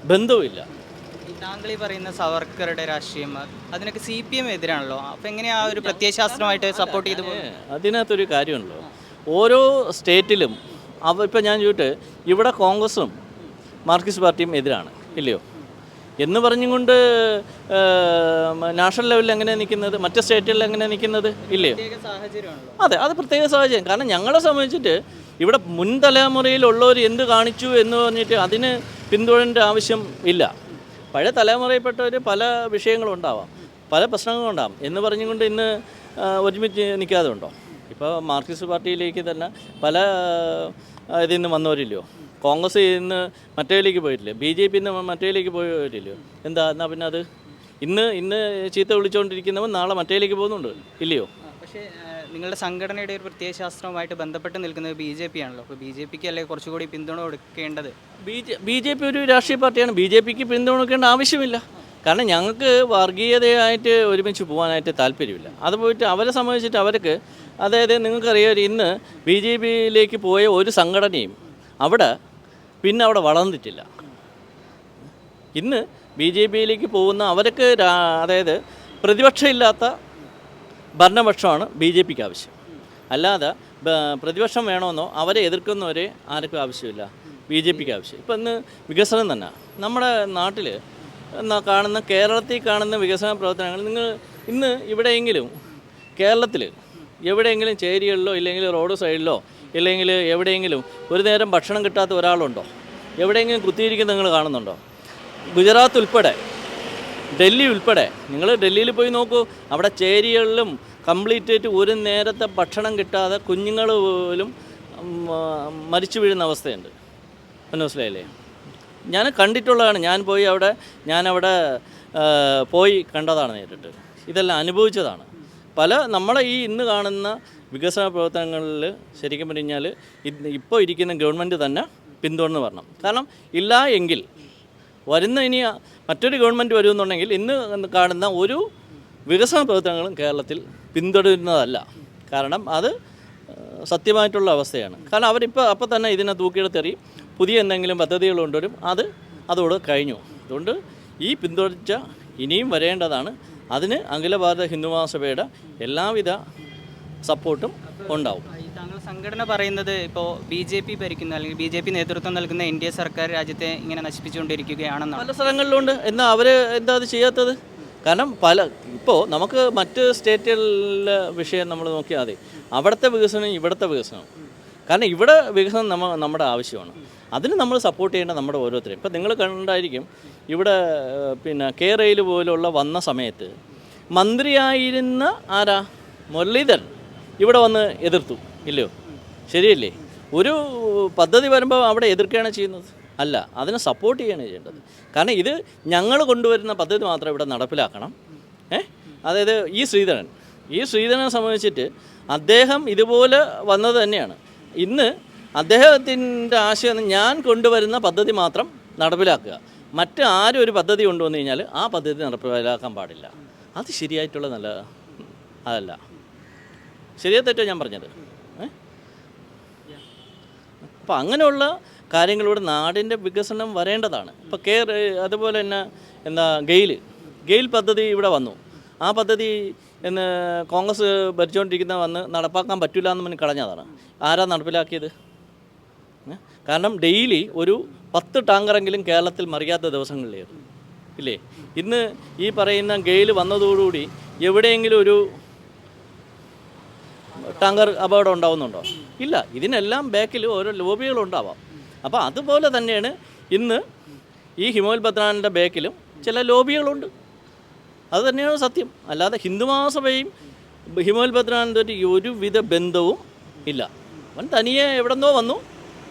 ബന്ധവുമില്ല. താങ്കൾ ഈ പറയുന്ന സവർക്കറുടെ രാഷ്ട്രീയം അതിനൊക്കെ സി പി എം എതിരാണല്ലോ. അപ്പം എങ്ങനെയാ ഒരു പ്രത്യയശാസ്ത്രമായിട്ട് സപ്പോർട്ട് ചെയ്ത് അതിനകത്തൊരു കാര്യമുണ്ടല്ലോ. ഓരോ സ്റ്റേറ്റിലും അവ ഇപ്പം ഞാൻ ചോദിട്ട് ഇവിടെ കോൺഗ്രസും മാർക്സിസ്റ്റ് പാർട്ടിയും എതിരാണ് ഇല്ലയോ? എന്ന് പറഞ്ഞുകൊണ്ട് നാഷണൽ ലെവലിൽ എങ്ങനെ നിൽക്കുന്നത്? മറ്റ് സ്റ്റേറ്റുകളിൽ എങ്ങനെ നിൽക്കുന്നത്? ഇല്ലയോ? അതെ അത് പ്രത്യേക സാഹചര്യം. കാരണം ഞങ്ങളെ സംബന്ധിച്ചിട്ട് ഇവിടെ മുൻ തലമുറയിലുള്ളവർ എന്ത് കാണിച്ചു എന്ന് പറഞ്ഞിട്ട് അതിന് പിന്തുടരേണ്ട ആവശ്യം ഇല്ല. പഴയ തലമുറയിൽപ്പെട്ടവർ പല വിഷയങ്ങളും ഉണ്ടാവാം പല പ്രശ്നങ്ങളും ഉണ്ടാവും എന്ന് പറഞ്ഞുകൊണ്ട് ഇന്ന് ഒരുമിച്ച് നിൽക്കാതെ ഉണ്ടോ ഇപ്പോൾ മാർക്സിസ്റ്റ് പാർട്ടിയിലേക്ക് തന്നെ പല ഇതിൽ നിന്ന് വന്നവരില്ലയോ? കോൺഗ്രസ് ഇന്ന് മറ്റേലേക്ക് പോയിട്ടില്ല? ബി ജെ പി ഇന്ന് മറ്റേലേക്ക് പോയിട്ടില്ലയോ എന്താ എന്നാൽ പിന്നെ അത്? ഇന്ന് ഇന്ന് ചീത്ത വിളിച്ചുകൊണ്ടിരിക്കുന്നവൻ നാളെ മറ്റേലേക്ക് പോകുന്നുണ്ട് ഇല്ലയോ? പക്ഷേ നിങ്ങളുടെ സംഘടനയുടെ ഒരു പ്രത്യയശാസ്ത്രവുമായിട്ട് ബന്ധപ്പെട്ട് നിൽക്കുന്നത് ബി ജെ പി ആണല്ലോ. അപ്പോൾ ബി ജെ പിക്ക് അല്ലേ കുറച്ചുകൂടി പിന്തുണ കൊടുക്കേണ്ടത്? B J B J P ഒരു രാഷ്ട്രീയ പാർട്ടിയാണ്. ബി ജെ പിക്ക് പിന്തുണ കൊടുക്കേണ്ട ആവശ്യമില്ല. കാരണം ഞങ്ങൾക്ക് വർഗീയതയായിട്ട് ഒരുമിച്ച് പോകാനായിട്ട് താല്പര്യമില്ല. അത് പോയിട്ട് അവരെ സംബന്ധിച്ചിട്ട് അവർക്ക് അതായത് നിങ്ങൾക്കറിയാം ഇന്ന് ബി ജെ പിയിലേക്ക് പോയ ഒരു സംഘടനയും അവിടെ പിന്നെ അവിടെ വളർന്നിട്ടില്ല. ഇന്ന് ബി ജെ പിയിലേക്ക് പോകുന്ന അവർക്ക് അതായത് പ്രതിപക്ഷമില്ലാത്ത ഭരണപക്ഷമാണ് ബി ജെ പിക്ക് ആവശ്യം. അല്ലാതെ പ്രതിപക്ഷം വേണമെന്നോ അവരെ എതിർക്കുന്നവരെ ആർക്കും ആവശ്യമില്ല. ബി ജെ പിക്ക് ആവശ്യം. ഇപ്പം ഇന്ന് വികസനം തന്നെ. നമ്മുടെ നാട്ടിൽ കാണുന്ന കേരളത്തിൽ കാണുന്ന വികസന പ്രവർത്തനങ്ങൾ നിങ്ങൾ ഇന്ന് ഇവിടെയെങ്കിലും കേരളത്തിൽ എവിടെയെങ്കിലും ചേരികളിലോ ഇല്ലെങ്കിൽ റോഡ് സൈഡിലോ ഇല്ലെങ്കിൽ എവിടെയെങ്കിലും ഒരു നേരം ഭക്ഷണം കിട്ടാത്ത ഒരാളുണ്ടോ? എവിടെയെങ്കിലും കുത്തിയിരിക്കുന്ന നിങ്ങൾ കാണുന്നുണ്ടോ? ഗുജറാത്ത് ഉൾപ്പെടെ ഡൽഹി ഉൾപ്പെടെ. നിങ്ങൾ ഡൽഹിയിൽ പോയി നോക്കൂ. അവിടെ ചേരികളിലും കംപ്ലീറ്റ് ആയിട്ട് ഒരു നേരത്തെ ഭക്ഷണം കിട്ടാതെ കുഞ്ഞുങ്ങൾ പോലും മരിച്ചു വീഴുന്ന അവസ്ഥയുണ്ട്. മനസ്സിലായില്ലേ? ഞാൻ കണ്ടിട്ടുള്ളതാണ്. ഞാൻ പോയി അവിടെ ഞാനവിടെ അവിടെ പോയി കണ്ടതാണ് നേരിട്ട്. ഇതെല്ലാം അനുഭവിച്ചതാണ്. പല നമ്മളെ ഈ ഇന്ന് കാണുന്ന വികസന പ്രവർത്തനങ്ങളിൽ ശരിക്കും പറഞ്ഞു കഴിഞ്ഞാൽ ഇപ്പോൾ ഇരിക്കുന്ന ഗവൺമെന്റ് തന്നെ പിന്തുടർന്ന് വരണം. കാരണം ഇല്ല എങ്കിൽ വരുന്ന ഇനി മറ്റൊരു ഗവൺമെന്റ് വരുമെന്നുണ്ടെങ്കിൽ ഇന്ന് കാണുന്ന ഒരു വികസന പ്രവർത്തനങ്ങളും കേരളത്തിൽ പിന്തുടരുന്നതല്ല. കാരണം അത് സത്യമായിട്ടുള്ള അവസ്ഥയാണ്. കാരണം അവരിപ്പോൾ അപ്പോൾ തന്നെ ഇതിനെ തൂക്കിയെടുത്തെറിയും പുതിയ എന്തെങ്കിലും പദ്ധതികൾ കൊണ്ടുവരും. അത് അതോട് കഴിഞ്ഞു. അതുകൊണ്ട് ഈ പിന്തുടർച്ച ഇനിയും വരേണ്ടതാണ്. അതിന് അഖില ഭാരത ഹിന്ദു മഹാസഭയുടെ എല്ലാവിധ സപ്പോർട്ടും ഉണ്ടാവും. താങ്കൾ സംഘടന പറയുന്നത് ഇപ്പോൾ ബി ജെ പി ഭരിക്കുന്ന അല്ലെങ്കിൽ ബി ജെ പി നേതൃത്വം നൽകുന്ന എൻ ഡി എ സർക്കാർ രാജ്യത്തെ ഇങ്ങനെ നശിപ്പിച്ചുകൊണ്ടിരിക്കുകയാണെന്നാണ്. പല സ്ഥലങ്ങളിലുണ്ട്. എന്നാൽ അവർ എന്താ അത് ചെയ്യാത്തത്? കാരണം പല ഇപ്പോൾ നമുക്ക് മറ്റ് സ്റ്റേറ്റുകളിലെ വിഷയം നമ്മൾ നോക്കിയാൽ മതി. അവിടുത്തെ വികസനം ഇവിടുത്തെ വികസനം. കാരണം ഇവിടെ വികസനം നമ്മ നമ്മുടെ ആവശ്യമാണ്. അതിന് നമ്മൾ സപ്പോർട്ട് ചെയ്യേണ്ട നമ്മുടെ ഓരോരുത്തരും ഇപ്പം നിങ്ങൾ കണ്ടായിരിക്കും ഇവിടെ പിന്നെ കെ റെയിൽ പോലുള്ള വന്ന സമയത്ത് മന്ത്രിയായിരുന്ന ആരാ? മുരളീധരൻ. ഇവിടെ വന്ന് എതിർത്തു ഇല്ലയോ? ശരിയല്ലേ? ഒരു പദ്ധതി വരുമ്പോൾ അവിടെ എതിർക്കുകയാണ് ചെയ്യുന്നത്. അല്ല അതിനെ സപ്പോർട്ട് ചെയ്യുകയാണ് ചെയ്യേണ്ടത്. കാരണം ഇത് ഞങ്ങൾ കൊണ്ടുവരുന്ന പദ്ധതി മാത്രം ഇവിടെ നടപ്പിലാക്കണം. ഏ? അതായത് ഈ ശ്രീധരൻ ഈ ശ്രീധരനെ സംബന്ധിച്ചിട്ട് അദ്ദേഹം ഇതുപോലെ വന്നത് തന്നെയാണ്. ഇന്ന് അദ്ദേഹത്തിന്റെ ആശയം ഞാൻ കൊണ്ടുവരുന്ന പദ്ധതി മാത്രം നടപ്പിലാക്കുക. മറ്റ് ആരും ഒരു പദ്ധതി കൊണ്ടുവന്നു കഴിഞ്ഞാൽ ആ പദ്ധതി നടപ്പിലാക്കാൻ പാടില്ല. അത് ശരിയായിട്ടുള്ള നല്ല അതല്ല. ശരിയാ തെറ്റോ ഞാൻ പറഞ്ഞത്. അപ്പോൾ അങ്ങനെയുള്ള കാര്യങ്ങളിലൂടെ നാടിന്റെ വികസനം വരേണ്ടതാണ്. ഇപ്പോൾ കെ അതുപോലെ തന്നെ എന്താ ഗെയിൽ ഗെയിൽ പദ്ധതി ഇവിടെ വന്നു. ആ പദ്ധതി എന്ന് കോൺഗ്രസ് ഭരിച്ചുകൊണ്ടിരിക്കുന്ന വന്ന് നടപ്പാക്കാൻ പറ്റില്ല എന്ന് മുന്നിൽ കളഞ്ഞതാണ്. ആരാ നടപ്പിലാക്കിയത്? കാരണം ഡെയിലി ഒരു പത്ത് ടാങ്കറെങ്കിലും കേരളത്തിൽ മറിയാത്ത ദിവസങ്ങളിലായിരുന്നു ഇല്ലേ? ഇന്ന് ഈ പറയുന്ന ഗെയിൽ വന്നതോടുകൂടി എവിടെയെങ്കിലും ഒരു ടാങ്കർ അപകടം ഉണ്ടാവുന്നുണ്ടോ? ഇല്ല. ഇതിനെല്ലാം ബാക്കിൽ ഓരോ ലോബികളുണ്ടാവാം. അപ്പോൾ അതുപോലെ തന്നെയാണ് ഇന്ന് ഈ ഹിമോൽ ബദ്രാനിന്റെ ബാക്കിലും ചില ലോബികളുണ്ട്. അത് തന്നെയാണ് സത്യം. അല്ലാതെ ഹിന്ദു മഹാസഭയും ഹിമോൽ ഒരു ഒരുവിധ ബന്ധവും ഇല്ല. അവൻ തനിയെ എവിടെന്നോ വന്നു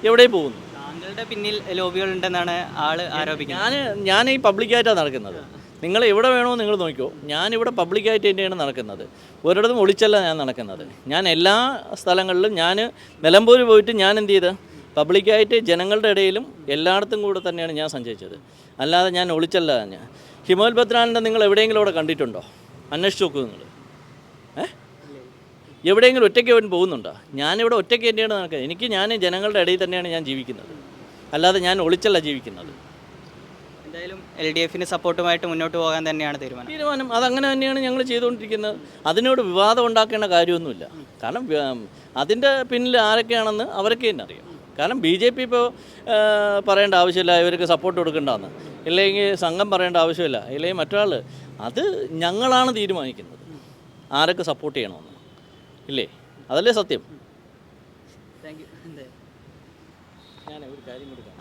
എവിടെ പോകുന്നു. താങ്കളുടെ പിന്നിൽ ലോബികളുണ്ടെന്നാണ് ആൾ ആരോപിക്കുന്നത്. ഞാൻ ഞാൻ ഈ പബ്ലിക്കായിട്ടാണ് നടക്കുന്നത്. നിങ്ങൾ എവിടെ വേണോ നിങ്ങൾ നോക്കിക്കോ. ഞാനിവിടെ പബ്ലിക്കായിട്ട് തന്നെയാണ് നടക്കുന്നത്. ഒരിടത്തും ഒളിച്ചല്ല ഞാൻ നടക്കുന്നത്. ഞാൻ എല്ലാ സ്ഥലങ്ങളിലും ഞാൻ നിലമ്പൂർ പോയിട്ട് ഞാൻ എന്ത് ചെയ്ത്? പബ്ലിക്കായിട്ട് ജനങ്ങളുടെ ഇടയിലും എല്ലായിടത്തും കൂടെ തന്നെയാണ് ഞാൻ സഞ്ചരിച്ചത്. അല്ലാതെ ഞാൻ ഒളിച്ചല്ല ഞാൻ ഹിമോൽ ബദ്രാനിന്റെ നിങ്ങൾ എവിടെയെങ്കിലും അവിടെ കണ്ടിട്ടുണ്ടോ? അന്വേഷിച്ച് നോക്കൂ നിങ്ങൾ. എവിടെയെങ്കിലും ഒറ്റയ്ക്ക് അവൻ പോകുന്നുണ്ടോ? ഞാനിവിടെ ഒറ്റയ്ക്ക് തന്നെയാണ് നടക്കുന്നത്. എനിക്ക് ഞാൻ ജനങ്ങളുടെ ഇടയിൽ തന്നെയാണ് ഞാൻ ജീവിക്കുന്നത്. അല്ലാതെ ഞാൻ ഒളിച്ചല്ല ജീവിക്കുന്നത്. എന്തായാലും എൽ ഡി എഫിന് സപ്പോർട്ടുമായിട്ട് മുന്നോട്ട് പോകാൻ തന്നെയാണ് തീരുമാനം. തീരുമാനം. അതങ്ങനെ തന്നെയാണ് ഞങ്ങൾ ചെയ്തുകൊണ്ടിരിക്കുന്നത്. അതിനോട് വിവാദം ഉണ്ടാക്കേണ്ട കാര്യമൊന്നുമില്ല. കാരണം അതിന്റെ പിന്നിൽ ആരൊക്കെയാണെന്ന് അവരൊക്കെ തന്നെ അറിയാം. കാരണം ബി ജെ പി ഇപ്പോൾ പറയേണ്ട ആവശ്യമില്ല ഇവർക്ക് സപ്പോർട്ട് കൊടുക്കേണ്ടതെന്ന് ഇല്ലെങ്കിൽ സംഘം പറയേണ്ട ആവശ്യമില്ല ഇല്ലെങ്കിൽ മറ്റൊരാൾ അത് ഞങ്ങളാണ് തീരുമാനിക്കുന്നത്. ആരൊക്കെ സപ്പോർട്ട് ചെയ്യണമെന്ന്. ഇല്ലേ? അതല്ലേ സത്യം?